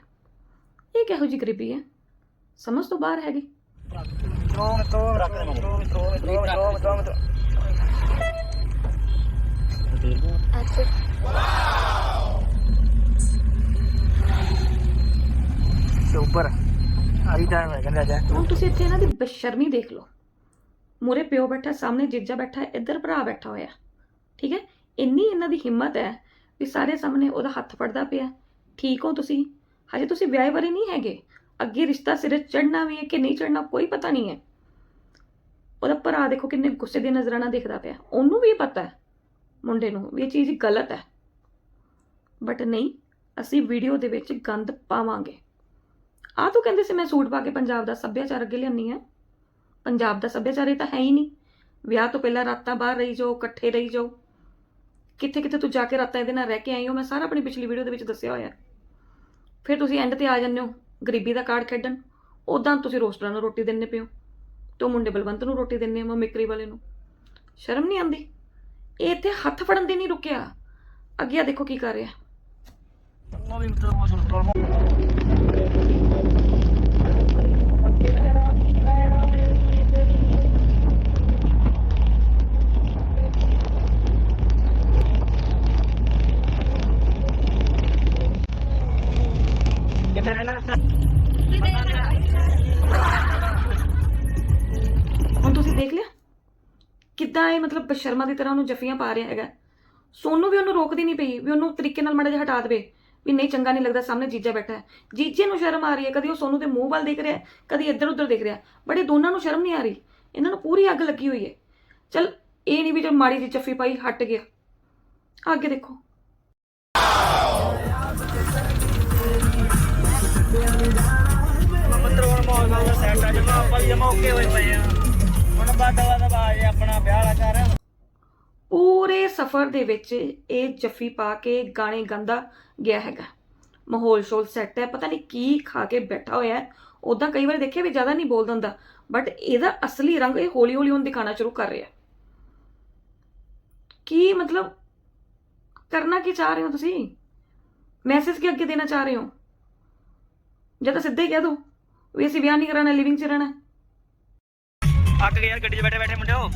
C: ਇਹ ਕਿਹੋ ਜੀ ਗਰੀਬੀ ਹੈ? ਸਮਝ ਤੋਂ ਬਾਹਰ ਹੈਗੀ।
I: ਸੁਪਰ ਆਈ ਟਾਈਮ ਹੈ ਕਹਿੰਦਾ ਜਾ
C: ਹੁਣ ਤੁਸੀਂ ਇੱਥੇ ਇਹਨਾਂ ਦੀ ਬੇਸ਼ਰਮੀ ਦੇਖ ਲਓ। ਮੂਰੇ ਪਿਓ ਬੈਠਾ, ਸਾਹਮਣੇ ਜੀਜਾ ਬੈਠਾ, ਇੱਧਰ ਭਰਾ ਬੈਠਾ ਹੋਇਆ। ਠੀਕ ਹੈ? ਇੰਨੀ ਇਹਨਾਂ ਦੀ ਹਿੰਮਤ ਹੈ ਵੀ ਸਾਰੇ ਸਾਹਮਣੇ ਉਹਦਾ ਹੱਥ ਫੜਦਾ ਪਿਆ। ਠੀਕ ਹੋ ਤੁਸੀਂ? ਹਜੇ ਤੁਸੀਂ ਵਿਆਹ ਵਾਰੇ ਨਹੀਂ ਹੈਗੇ। ਅੱਗੇ ਰਿਸ਼ਤਾ ਸਿਰੇ ਚੜਨਾ ਵੀ ਹੈ ਕਿ ਨਹੀਂ ਚੜਨਾ ਕੋਈ ਪਤਾ ਨਹੀਂ ਹੈ। ਉਹਦਾ ਭਰਾ ਦੇਖੋ ਕਿੰਨੇ ਗੁੱਸੇ ਦੀ ਨਜ਼ਰਾਂ ਨਾਲ ਦੇਖਦਾ ਪਿਆ। ਉਹਨੂੰ ਵੀ ਪਤਾ ਹੈ, ਮੁੰਡੇ ਨੂੰ, ਵੀ ਇਹ ਚੀਜ਼ ਗਲਤ ਹੈ। ਬਟ ਨਹੀਂ, ਅਸੀਂ ਵੀਡੀਓ ਦੇ ਵਿੱਚ ਗੰਦ ਪਾਵਾਂਗੇ। ਆ ਤੂੰ ਕਹਿੰਦੇ ਸੀ ਮੈਂ ਸੂਟ ਪਾ ਕੇ ਪੰਜਾਬ ਦਾ ਸੱਭਿਆਚਾਰ ਅੱਗੇ ਲਿਆਨੀ ਆ ਪੰਜਾਬ ਦਾ ਸੱਭਿਆਚਾਰ ਇਹ ਤਾਂ ਹੈ ਹੀ ਨਹੀਂ। ਵਿਆਹ ਤੋਂ ਪਹਿਲਾਂ ਰਾਤਾਂ ਬਾਹਰ ਰਹੀ ਜਾਓ, ਇਕੱਠੇ ਰਹੀ ਜਾਓ। ਕਿੱਥੇ ਕਿੱਥੇ ਤੂੰ ਜਾ ਕੇ ਰਾਤਾਂ ਇਹਦੇ ਨਾਲ ਰਹਿ ਕੇ ਆਈ ਹੋ? ਮੈਂ ਸਾਰਾ ਆਪਣੀ ਪਿਛਲੀ ਵੀਡੀਓ ਦੇ ਵਿੱਚ ਦੱਸਿਆ ਹੋਇਆ। ਫਿਰ ਤੁਸੀਂ ਐਂਡ ਤੇ ਆ ਜਾਂਦੇ ਹੋ, ਗਰੀਬੀ ਦਾ ਕਾਰਡ ਖੇਡਣ। ਉਦਾਂ ਤੁਸੀਂ ਰੋਸਟਰਾਂ ਨੂੰ ਰੋਟੀ ਦਿੰਨੇ ਪਿਓ ਤੇ ਉਹ ਮੁੰਡੇ ਬਲਵੰਤ ਨੂੰ ਰੋਟੀ ਦਿੰਨੇ ਆ ਮਿਕਰੀ ਵਾਲੇ ਨੂੰ। ਸ਼ਰਮ ਨਹੀਂ ਆਉਂਦੀ? ਇਹ ਇੱਥੇ ਹੱਥ ਫੜਨ ਦੀ ਨਹੀਂ ਰੁਕਿਆ। ਅੱਗੇ ਆ ਦੇਖੋ ਕੀ ਕਰ ਰਿਹਾ। ਕਿੱਦਾਂ ਇਹ ਮਤਲਬ ਬਸ਼ਰਮਾ ਦੀ ਤਰ੍ਹਾਂ ਉਹਨੂੰ ਜੱਫੀਆਂ ਪਾ ਰਿਹਾ ਹੈਗਾ। ਸੋਨੂੰ ਵੀ ਉਹਨੂੰ ਰੋਕਦੀ ਨਹੀਂ ਪਈ ਵੀ ਉਹਨੂੰ ਤਰੀਕੇ ਨਾਲ ਮਾੜਾ ਜਿਹਾ ਹਟਾ ਦੇਵੇ ਵੀ ਨਹੀਂ ਚੰਗਾ ਨਹੀਂ ਲੱਗਦਾ, ਸਾਹਮਣੇ ਜੀਜਾ ਬੈਠਾ ਹੈ। ਜੀਜੇ ਨੂੰ ਸ਼ਰਮ ਆ ਰਹੀ ਹੈ, ਕਦੀ ਉਹ ਸੋਨੂੰ ਦੇ ਮੂੰਹ ਵੱਲ ਦੇਖ ਰਿਹਾ ਕਦੀ ਇੱਧਰ ਉੱਧਰ ਦੇਖ ਰਿਹਾ ਬੜੇ ਦੋਨਾਂ ਨੂੰ ਸ਼ਰਮ ਨਹੀਂ ਆ ਰਹੀ। ਇਹਨਾਂ ਨੂੰ ਪੂਰੀ ਅੱਗ ਲੱਗੀ ਹੋਈ ਹੈ। ਚਲ ਇਹ ਨਹੀਂ ਵੀ ਜਦ ਮਾੜੀ ਜਿਹੀ ਜੱਫੀ ਪਾਈ, ਹਟ ਗਿਆ। ਅੱਗੇ ਦੇਖੋ।
I: ਮੰਦਰ ਹੁਣ ਮੌਲ ਦਾ ਸੈਟ ਆ ਜਮਾ ਆਪਾਂ ਵੀ ਜਮਾ ਓਕੇ ਹੋਏ ਪਏ ਆ। ਹੁਣ ਬਾਦਲਾ ਦਾ ਬਾਜ ਆਪਣਾ ਵਿਆਹ ਵਾਲਾ ਕਰ
C: ਪੂਰੇ ਸਫ਼ਰ ਦੇ ਵਿੱਚ ਇਹ ਜੱਫੀ ਪਾ ਕੇ ਗਾਣੇ ਗਾਉਂਦਾ ਗਿਆ ਹੈਗਾ। ਮਾਹੌਲ ਸ਼ੋਲ ਸੈੱਟ ਹੈ, ਪਤਾ ਨਹੀਂ ਕੀ ਖਾ ਕੇ ਬੈਠਾ ਹੋਇਆ ਹੈ। ਉਦਾਂ ਕਈ ਵਾਰ ਦੇਖਿਆ ਵੀ ਜ਼ਿਆਦਾ ਨਹੀਂ ਬੋਲਦਾ ਹੁੰਦਾ ਬਟ ਇਹਦਾ ਅਸਲੀ ਰੰਗ ਇਹ ਹੌਲੀ ਹੌਲੀ ਹੁਣ ਦਿਖਾਣਾ ਸ਼ੁਰੂ ਕਰ ਰਿਹਾ। ਕੀ ਮਤਲਬ ਕਰਨਾ ਕੀ ਚਾਹ ਰਹੇ ਹੋ ਤੁਸੀਂ? ਮੈਸੇਜ ਕੀ ਅੱਗੇ ਦੇਣਾ ਚਾਹ ਰਹੇ ਹੋ? ਜਾਂ ਤਾਂ ਸਿੱਧਾ ਹੀ ਕਹਿ ਦੋ ਵੀ ਅਸੀਂ ਵਿਆਹ ਨਹੀਂ ਕਰਾਣਾ ਲਿਵਿੰਗ 'ਚ ਰਹਿਣਾ।
I: ਅੱਕ ਗਏ ਯਾਰ ਗੱਡੀ 'ਚ ਬੈਠੇ ਬੈਠੇ ਮੁੰਡਿਓ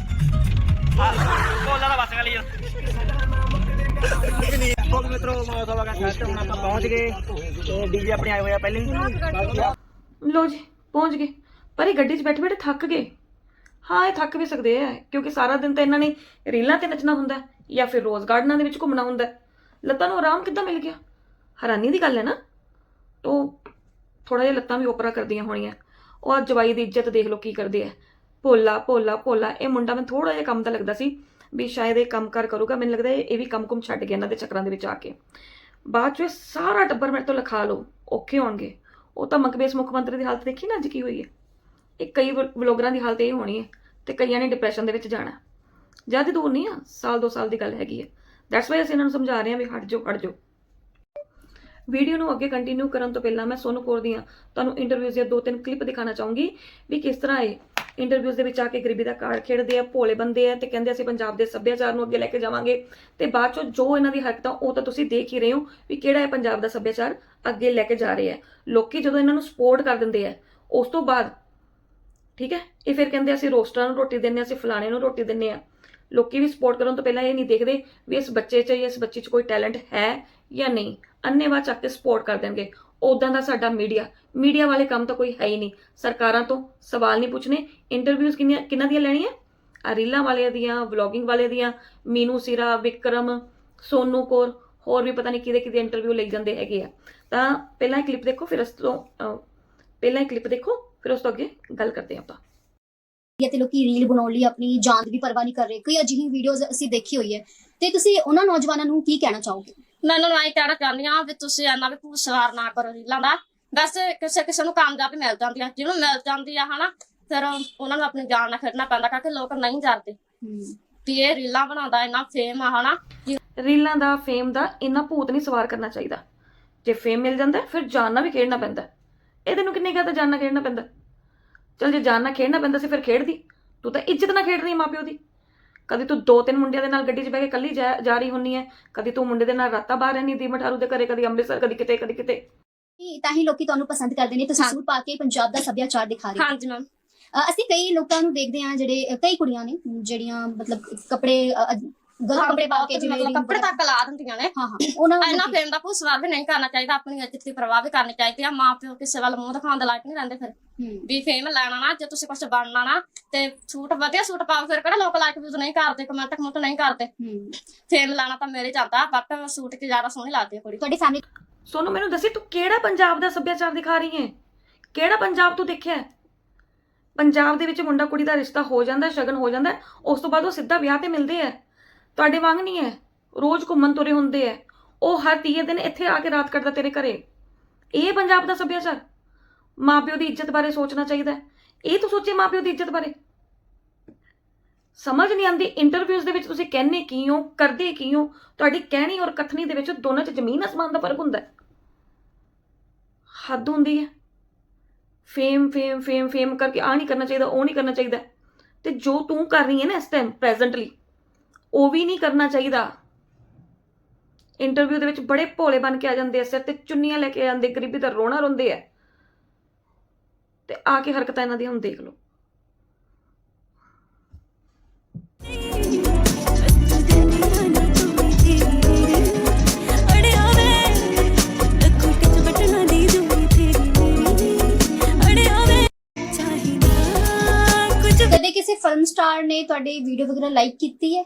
I: ਕੋਲਾ ਦਾ ਬੱਸ ਗਲੀ ਬਹੁਤ ਮਿੱਤਰੋ ਮੌਸਮ ਦਾ ਸੈਟ ਹੁਣ ਆਪਾਂ ਪਹੁੰਚ ਗਏ। ਤੇ ਡੀਜੇ ਆਪਣੇ ਆਏ ਹੋਏ ਆ ਪਹਿਲੇ ਹੀ।
C: ਲੋ ਜੀ ਪਹੁੰਚ ਗਏ। ਪਰ ਇਹ ਗੱਡੀ 'ਚ ਬੈਠੇ ਬੈਠੇ ਥੱਕ ਗਏ। ਹਾਂ ਇਹ ਥੱਕ ਵੀ ਸਕਦੇ ਆ ਕਿਉਂਕਿ ਸਾਰਾ ਦਿਨ ਤਾਂ ਇਹਨਾਂ ਨੇ ਰੀਲਾਂ ਤੇ ਨੱਚਣਾ ਹੁੰਦਾ ਜਾਂ ਫਿਰ ਰੋਜ਼ ਗਾਰਡਨਾਂ ਦੇ ਵਿੱਚ ਘੁੰਮਣਾ ਹੁੰਦਾ। ਲੱਤਾਂ ਨੂੰ ਆਰਾਮ ਕਿੱਦਾਂ ਮਿਲ ਗਿਆ? ਹੈਰਾਨੀ ਦੀ ਗੱਲ ਹੈ ਨਾ? ਤੋ ਥੋੜਾ ਜਿਹਾ ਲੱਤਾਂ ਵੀ ਓਪਰਾ ਕਰਦੀਆਂ ਹੋਣੀਆਂ। ਉਹ ਆ ਜਵਾਈ ਦੀ ਇੱਜ਼ਤ ਦੇਖ ਲਓ ਕੀ ਕਰਦੇ ਆ। ਭੋਲਾ ਭੋਲਾ ਭੋਲਾ। ਇਹ ਮੁੰਡਾ ਮੈਨੂੰ ਥੋੜਾ ਜਿਹਾ ਕੰਮ ਦਾ ਲੱਗਦਾ ਸੀ ਵੀ ਸ਼ਾਇਦ ਇਹ ਕੰਮ ਕਰ ਕਰੂਗਾ। ਮੈਨੂੰ ਲੱਗਦਾ ਇਹ ਵੀ ਕੰਮ ਕੁਮ ਛੱਡ ਗਿਆ ਇਹਨਾਂ ਦੇ ਚੱਕਰਾਂ ਦੇ ਵਿੱਚ ਆ ਕੇ। ਬਾਅਦ 'ਚੋਂ ਇਹ ਸਾਰਾ ਟੱਬਰ ਮੇਰੇ ਤੋਂ ਲਿਖਾ ਲਓ, ਔਖੇ ਹੋਣਗੇ। ਉਹ ਤਾਂ ਮਕਬੇਸ ਮੁੱਖ ਮੰਤਰੀ ਦੀ ਹਾਲਤ ਦੇਖੀ ਨਾ ਅੱਜ ਕੀ ਹੋਈ ਹੈ। ਇਹ ਕਈ ਵਲੋਗਰਾਂ ਦੀ ਹਾਲਤ ਇਹ ਹੋਣੀ ਹੈ ਤੇ ਕਈਆਂ ਨੇ ਡਿਪਰੈਸ਼ਨ ਦੇ ਵਿੱਚ ਜਾਣਾ ਜ਼ਿਆਦਾ ਦੂਰ ਨਹੀਂ ਆ, ਸਾਲ ਦੋ ਸਾਲ ਦੀ ਗੱਲ ਹੈਗੀ ਹੈ। ਦੈਟਸ ਵਾਈ ਅਸੀਂ ਇਹਨਾਂ ਨੂੰ ਸਮਝਾ ਰਹੇ ਹਾਂ ਵੀ ਹਟ ਜਾਓ ਹਟ ਜਾਓ। ਵੀਡੀਓ ਨੂੰ ਅੱਗੇ ਕੰਟੀਨਿਊ ਕਰਨ ਤੋਂ ਪਹਿਲਾਂ ਮੈਂ ਸੋਨੂ ਕੌਰ ਦੀਆਂ ਤੁਹਾਨੂੰ ਇੰਟਰਵਿਊਜ਼ ਦੀਆਂ ਦੋ ਤਿੰਨ ਕਲਿੱਪ ਦਿਖਾਣਾ ਚਾਹੂੰਗੀ ਵੀ ਕਿਸ ਤਰ੍ਹਾਂ ਇਹ ਇੰਟਰਵਿਊਜ਼ ਦੇ ਵਿੱਚ ਆ ਕੇ ਗਰੀਬੀ ਦਾ ਕਾਰਡ ਖੇਡਦੇ ਆ, ਭੋਲੇ ਬੰਦੇ ਆ ਤੇ ਕਹਿੰਦੇ ਅਸੀਂ ਪੰਜਾਬ ਦੇ ਸੱਭਿਆਚਾਰ ਨੂੰ ਅੱਗੇ ਲੈ ਕੇ ਜਾਵਾਂਗੇ ਤੇ ਬਾਅਦ ਚੋਂ ਜੋ ਇਹਨਾਂ ਦੀ ਹਰਕਤਾਂ ਉਹ ਤਾਂ ਤੁਸੀਂ ਦੇਖ ਹੀ ਰਹੇ ਹੋ ਵੀ ਕਿਹੜਾ ਹੈ ਪੰਜਾਬ ਦਾ ਸੱਭਿਆਚਾਰ ਅੱਗੇ ਲੈ ਕੇ ਜਾ ਰਹੇ ਹੈ ਲੋਕੀ ਜਦੋਂ ਇਹਨਾਂ ਨੂੰ ਸਪੋਰਟ ਕਰ ਦਿੰਦੇ ਆ, ਉਸ ਤੋਂ ਬਾਅਦ ਠੀਕ ਹੈ, ਇਹ ਫਿਰ ਕਹਿੰਦੇ ਅਸੀਂ ਰੋਸਟਰਾਂ ਨੂੰ ਰੋਟੀ ਦਿੰਨੇ ਆ, ਅਸੀਂ ਫਲਾਣੇ ਨੂੰ ਰੋਟੀ ਦਿੰਨੇ ਆ। ਲੋਕੀ ਵੀ ਸਪੋਰਟ ਕਰਨ ਤੋਂ ਪਹਿਲਾਂ ਇਹ ਨਹੀਂ ਦੇਖਦੇ ਵੀ ਇਸ ਬੱਚੇ 'ਚ ਜਾਂ ਇਸ ਬੱਚੀ 'ਚ ਕੋਈ ਟੈਲੈਂਟ ਹੈ ਜਾਂ ਨਹੀਂ। ਅੰਨੇਵਾਹ ਚੱਕ ਕੇ ਸਪੋਰਟ ਕਰ ਦੇਣਗੇ। ਉਦਾਂ ਦਾ ਸਾਡਾ ਮੀਡੀਆ ਮੀਡੀਆ ਵਾਲੇ ਕੰਮ ਤਾਂ ਕੋਈ ਹੈ ਹੀ ਨਹੀਂ। ਸਰਕਾਰਾਂ ਤੋਂ ਸਵਾਲ ਨਹੀਂ ਪੁੱਛਣੇ। ਇੰਟਰਵਿਊਜ਼ ਕਿੰਨੀਆਂ, ਕਿੰਨਾਂ ਦੀਆਂ ਲੈਣੀਆਂ? ਆ ਰੀਲਾਂ ਵਾਲਿਆਂ ਦੀਆਂ ਵਲੌਗਿੰਗ ਵਾਲੇ ਦੀਆਂ, ਮੀਨੂ ਸਿਰਾ, ਵਿਕਰਮ, ਸੋਨੂ ਕੌਰ, ਹੋਰ ਵੀ ਪਤਾ ਨਹੀਂ ਕਿਹਦੇ ਕਿਹਦੇ ਇੰਟਰਵਿਊ ਲਈ ਜਾਂਦੇ ਹੈਗੇ ਆ। ਤਾਂ ਪਹਿਲਾਂ ਇਹ ਕਲਿੱਪ ਦੇਖੋ, ਫਿਰ ਉਸ ਤੋਂ ਪਹਿਲਾਂ ਇਹ ਕਲਿੱਪ ਦੇਖੋ, ਫਿਰ ਉਸ ਤੋਂ ਅੱਗੇ ਗੱਲ ਕਰਦੇ ਹਾਂ ਆਪਾਂ।
H: ਹੈ ਤੇ ਲੋਕੀ ਰੀਲ ਬਣਾਉਣ ਲਈ ਆਪਣੀ ਜਾਨ ਦੀ ਵੀ ਪਰਵਾਹ ਨਹੀਂ ਕਰ ਰਹੇ। ਕੋਈ ਅਜਿਹੀ ਵੀਡੀਓਜ਼ ਅਸੀਂ ਦੇਖੀ ਹੋਈ ਹੈ। ਤੇ ਤੁਸੀਂ ਉਹਨਾਂ ਨੌਜਵਾਨਾਂ ਨੂੰ ਕੀ ਕਹਿਣਾ ਚਾਹੋਗੇ?
B: ਮੈਂ ਉਹਨਾਂ ਨੂੰ ਆਈ ਕਹਿਣਾ ਚਾਹੁੰਦੀ ਹਾਂ ਵੀ ਤੁਸੀਂ ਇੰਨਾ ਵੀ ਭੂਸਵਾਰ ਨਾ ਕਰੋ ਰੀਲਾਂ ਦਾ। ਵੈਸੇ ਕਿਸੇ ਕਿਸੇ ਨੂੰ ਕਾਮਯਾਬੀ ਮਿਲ ਜਾਂਦੀ ਆ। ਜਿਹਨੂੰ ਮਿਲ ਜਾਂਦੀ ਆ ਹਨਾ ਫਿਰ ਉਹਨਾਂ ਨੂੰ ਆਪਣੀ ਜਾਨ ਨਾਲ ਖੇਡਣਾ ਪੈਂਦਾ ਕਿਉਂਕਿ ਲੋਕ ਨਹੀਂ ਡਰਦੇ। ਵੀ ਇਹ ਰੀਲਾਂ ਬਣਾਉਂਦਾ ਇੰਨਾ ਫੇਮ ਆ ਹਨਾ।
C: ਰੀਲਾਂ ਦਾ ਫੇਮ ਦਾ ਇੰਨਾ ਭੂਤ ਨਹੀਂ ਸਵਾਰ ਕਰਨਾ ਚਾਹੀਦਾ। ਜੇ ਫੇਮ ਮਿਲ ਜਾਂਦਾ ਫਿਰ ਜਾਨ ਨਾਲ ਵੀ ਖੇਡਣਾ ਪੈਂਦਾ। ਹੈ। ਇਹ ਤੈਨੂੰ ਕਿੰਨੇ ਕਹਤਾ ਜਾਨ ਨਾਲ ਖੇਡਣਾ ਪੈਂਦਾ? ਚਲ ਜੇ ਜਾਨ ਨਾਲ ਖੇਡਣਾ ਪੈਂਦਾ ਸੀ ਫਿਰ ਖੇਡਦੀ। ਤੂੰ ਤਾਂ ਇੱਜ਼ਤ ਨਾਲ ਖੇਡ ਰਹੀ ਮਾਪਿਓ ਦੀ। ਕਦੀ ਤੂੰ ਦੋ ਤਿੰਨ ਮੁੰਡਿਆਂ ਦੇ ਨਾਲ ਗੱਡੀ 'ਚ ਬਹਿ ਕੇ ਇਕੱਲੀ ਜਾ ਰਹੀ ਹੁੰਨੀ ਹੈ। ਕਦੀ ਤੂੰ ਮੁੰਡੇ ਦੇ ਨਾਲ ਰਾਤਾਂ ਬਾਹਰ ਰਹਿੰਦੀ ਦੀ ਮਠਾਰੂ ਦੇ ਘਰੇ ਕਦੀ ਅੰਮ੍ਰਿਤਸਰ ਕਦੀ ਕਿਤੇ ਕਦੀ ਕਿਤੇ।
H: ਇਹ ਤਾਂ ਹੀ ਲੋਕੀ ਤੁਹਾਨੂੰ ਪਸੰਦ ਕਰਦੇ ਨੇ। ਤੁਸੀਂ ਸੂਟ ਪਾ ਕੇ ਪੰਜਾਬ ਦਾ ਸੱਭਿਆਚਾਰ ਦਿਖਾ ਰਹੇ ਹੋ।
B: ਹਾਂਜੀ ਮੈਮ
H: ਅਸੀਂ ਕਈ ਲੋਕਾਂ ਨੂੰ ਦੇਖਦੇ ਹਾਂ ਜਿਹੜੇ ਕਈ ਕੁੜੀਆਂ ਨੇ ਜਿਹੜੀਆਂ ਮਤਲਬ ਕੱਪੜੇ ਗਲਤ ਕੱਪੜੇ ਪਾ ਕੇ ਜਿਵੇਂ
B: ਮਤਲਬ ਕੱਪੜੇ ਤੱਕ ਲਾ ਦਿੰਦੀਆਂ ਨੇ।
H: ਹਾਂ ਹਾਂ ਉਹਨਾਂ ਨੂੰ
B: ਇੰਨਾ ਫੇਮ ਦਾ ਭੂਸਵਾਰ ਵੀ ਨਹੀਂ ਕਰਨਾ ਚਾਹੀਦਾ ਆਪਣੀ ਇੱਜ਼ਤ ਦੀ ਪਰਵਾਹ ਵੀ ਕਰਨੀ ਚਾਹੀਦੀ ਆ। ਮਾਂ ਪਿਓ ਕਿਸੇ ਵੱਲ ਮੂੰਹ ਦਿਖਾਉਣ ਦੇ ਲਾਇਕ ਨਹੀਂ ਰਹਿੰਦੇ ਫਿਰ। ਵੀ ਫੇਮ ਲੈਣਾ ਨਾ ਜੇ ਤੁਸੀਂ ਕੁਝ ਬਣਨਾ ਨਾ ਤੇ ਸੂਟ ਵਧੀਆ ਸੂਟ ਪਾਓ ਫਿਰ ਕਿਹੜਾ ਲੋਕ ਲਾਈਕ ਵੀ ਨਹੀਂ ਕਰਦੇ ਕਮੈਂਟ ਕਮੈਂਟ ਨਹੀਂ ਕਰਦੇ। ਫੇਮ ਲੈਣਾ ਤਾਂ ਮੇਰੇ ਜਾਂਦਾ ਬਟ ਸੂਟ ਤੇ ਜ਼ਿਆਦਾ ਸੋਹਣੀ ਲੱਗਦੀ ਹੈ ਕੁੜੀ।
H: ਤੁਹਾਡੀ ਫੈਮਿਲੀ
C: ਸੋਨੂੰ ਮੈਨੂੰ ਦੱਸੀ ਤੂੰ ਕਿਹੜਾ ਪੰਜਾਬ ਦਾ ਸੱਭਿਆਚਾਰ ਦਿਖਾ ਰਹੀ ਹੈ ਕਿਹੜਾ ਪੰਜਾਬ ਤੂੰ ਦੇਖਿਆ? ਪੰਜਾਬ ਦੇ ਵਿੱਚ ਮੁੰਡਾ ਕੁੜੀ ਦਾ ਰਿਸ਼ਤਾ ਹੋ ਜਾਂਦਾ ਸ਼ਗਨ ਹੋ ਜਾਂਦਾ ਉਸ ਤੋਂ ਬਾਅਦ ਉਹ ਸਿੱਧਾ ਵਿਆਹ ਤੇ ਮਿਲਦੇ ਆ। ਤੁਹਾਡੇ ਵਾਂਗ ਨਹੀਂ ਹੈ। ਰੋਜ਼ ਘੁੰਮਣ ਤੁਰੇ ਹੁੰਦੇ ਆ ਉਹ ਹਰ ਤੀਏ ਦਿਨ ਇੱਥੇ ਆ ਕੇ ਰਾਤ ਕੱਟਦਾ ਤੇਰੇ ਘਰੇ। ਇਹ ਪੰਜਾਬ ਦਾ ਸੱਭਿਆਚਾਰ। ਮਾਪਿਓ ਦੀ ਇੱਜ਼ਤ ਬਾਰੇ ਸੋਚਣਾ ਚਾਹੀਦਾ ਇਹ ਤੂੰ ਸੋਚੇ ਮਾਪਿਓ ਦੀ ਇੱਜ਼ਤ ਬਾਰੇ। ਸਮਝ ਨਹੀਂ ਆਉਂਦੀ ਇੰਟਰਵਿਊਜ਼ ਦੇ ਵਿੱਚ ਤੁਸੀਂ ਕਹਿੰਦੇ ਕੀ ਹੋ, ਕਰਦੇ ਕੀ ਹੋ? ਤੁਹਾਡੀ ਕਹਿਣੀ ਔਰ ਕਥਨੀ ਦੇ ਵਿੱਚ ਦੋਨਾਂ 'ਚ ਜ਼ਮੀਨ ਅਸਮਾਨ ਦਾ ਫ਼ਰਕ ਹੁੰਦਾ ਹੈ। ਹੱਦ ਹੁੰਦੀ ਹੈ। ਫੇਮ ਫੇਮ ਫੇਮ ਫੇਮ ਕਰਕੇ ਆ ਨਹੀਂ ਕਰਨਾ ਚਾਹੀਦਾ, ਉਹ ਨਹੀਂ ਕਰਨਾ ਚਾਹੀਦਾ। ਤੇ ਜੋ ਤੂੰ ਕਰ ਰਹੀ ਹੈ ਨਾ ਇਸ ਟਾਈਮ ਪ੍ਰੈਜ਼ੈਂਟਲੀ ਉਹ ਵੀ ਨਹੀਂ ਕਰਨਾ ਚਾਹੀਦਾ। ਇੰਟਰਵਿਊ ਦੇ ਵਿੱਚ ਬੜੇ ਭੋਲੇ ਬਣ ਕੇ ਆ ਜਾਂਦੇ ਆ, ਸਿਰ ਤੇ ਚੁੰਨੀਆਂ ਲੈ ਕੇ ਆਉਂਦੇ ਗਰੀਬੀ ਦਾ ਰੋਣਾ ਰੋਂਦੇ ਆ। ਤੇ ਆ ਕੇ ਹਰਕਤਾਂ ਇਹਨਾਂ ਦੀਆਂ ਹੁਣ ਦੇਖ ਲਓ।
H: ਕਦੇ ਕਿਸੇ ਫਿਲਮ ਸਟਾਰ ਨੇ ਤੁਹਾਡੀ ਵੀਡੀਓ ਵਗੈਰਾ ਲਾਈਕ ਕੀਤੀ ਹੈ?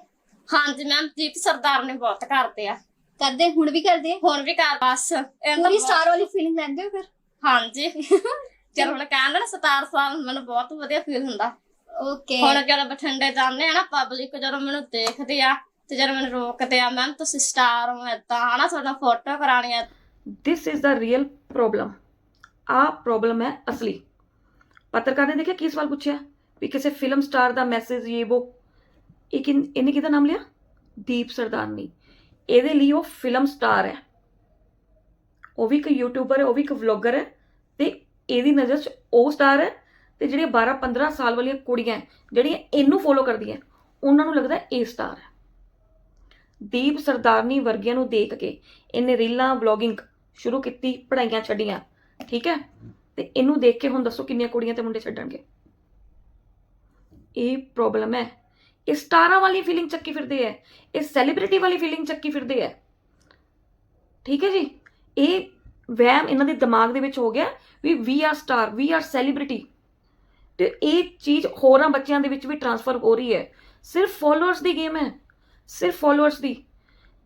B: ਹਾਂਜੀ ਮੈਮ ਦੀਪ ਸਰਦਾਰ ਨੇ ਬਹੁਤ ਕਰਦੇ ਆ।
H: ਕਰਦੇ ਹੁਣ ਵੀ ਕਰਦੇ? ਆ
B: ਹੁਣ ਵੀ ਕਰ ਬਸ।
H: ਪੂਰੀ ਸਟਾਰ ਵਾਲੀ ਫੀਲਿੰਗ ਲੈਂਦੇ ਹੋ ਫਿਰ?
B: ਹਾਂਜੀ। [laughs] ਜਦੋਂ ਹੁਣ ਕਹਿੰਦਾ ਨਾ ਸਤਾਰ ਸਾਲ ਮੈਨੂੰ ਬਹੁਤ ਵਧੀਆ ਫੀਲ ਹੁੰਦਾ।
H: ਓਕੇ
B: ਹੁਣ ਜਦੋਂ ਬਠਿੰਡੇ ਜਾਂਦੇ ਆ ਨਾ ਪਬਲਿਕ ਜਦੋਂ ਮੈਨੂੰ ਦੇਖਦੇ ਆ ਤੇ ਜਦੋਂ ਮੈਨੂੰ ਰੋਕਦੇ ਆ ਮੈਮ ਤੁਸੀਂ ਸਟਾਰ ਹੋ ਏਦਾਂ ਹਨਾ ਤੁਹਾਡਾ ਫੋਟੋ ਕਰਾਣੀ ਆ।
C: This is the real problem ਆ ਪ੍ਰੋਬਲਮ ਹੈ ਅਸਲੀ। ਪੱਤਰਕਾਰ ਨੇ ਦੇਖਿਆ ਕੀ ਸਵਾਲ ਪੁੱਛਿਆ? ਵੀ ਕਿਸੇ ਫਿਲਮ ਸਟਾਰ ਦਾ ਮੈਸੇਜ ਇਹ ਉਹ ਇਹ ਕਿ ਇਹਨੇ ਕਿਹਦਾ ਨਾਮ ਲਿਆ? ਦੀਪ ਸਰਦਾਰਨੀ। ਇਹਦੇ ਲਈ ਉਹ ਫਿਲਮ ਸਟਾਰ ਹੈ। ਉਹ ਵੀ ਇੱਕ ਯੂਟਿਊਬਰ ਹੈ, ਉਹ ਵੀ ਇੱਕ ਵਲੌਗਰ ਹੈ ਤੇ ਇਹਦੀ ਨਜ਼ਰ 'ਚ ਉਹ ਸਟਾਰ ਹੈ ਤੇ ਜਿਹੜੀਆਂ 12 15 ਸਾਲ ਵਾਲੀਆਂ ਕੁੜੀਆਂ ਜਿਹੜੀਆਂ ਇਹਨੂੰ ਫੋਲੋ ਕਰਦੀਆਂ ਉਹਨਾਂ ਨੂੰ ਲੱਗਦਾ ਇਹ ਸਟਾਰ ਹੈ। ਦੀਪ ਸਰਦਾਰਨੀ ਵਰਗਿਆਂ ਨੂੰ ਦੇਖ ਕੇ ਇਹਨੇ ਰੀਲਾਂ ਵਲੌਗਿੰਗ ਸ਼ੁਰੂ ਕੀਤੀ ਪੜਾਈਆਂ ਛੱਡੀਆਂ, ਠੀਕ ਹੈ? ਤੇ ਇਹਨੂੰ ਦੇਖ ਕੇ ਹੁਣ ਦੱਸੋ ਕਿੰਨੀਆਂ ਕੁੜੀਆਂ ਤੇ ਮੁੰਡੇ ਛੱਡਣਗੇ। ਇਹ ਪ੍ਰੋਬਲਮ ਹੈ। ਇਹ ਸਟਾਰਾਂ ਵਾਲੀ ਫੀਲਿੰਗ ਚੱਕੀ ਫਿਰਦੇ ਐ, ਇਹ ਸੈਲੀਬ੍ਰਿਟੀ ਵਾਲੀ ਫੀਲਿੰਗ ਚੱਕੀ ਫਿਰਦੇ ਐ। ਠੀਕ ਹੈ ਜੀ? ਇਹ ਵਹਿਮ ਇਹਨਾਂ ਦੇ ਦਿਮਾਗ ਦੇ ਵਿੱਚ ਹੋ ਗਿਆ ਵੀ we are star we are celebrity ਤੇ ਇਹ ਚੀਜ਼ ਹੋਰਾਂ ਬੱਚਿਆਂ ਦੇ ਵਿੱਚ ਵੀ ਟਰਾਂਸਫਰ ਹੋ ਰਹੀ ਹੈ ਸਿਰਫ ਫਾਲੋਅਰਸ ਦੀ ਗੇਮ ਹੈ ਸਿਰਫ ਫਾਲੋਅਰਸ ਦੀ।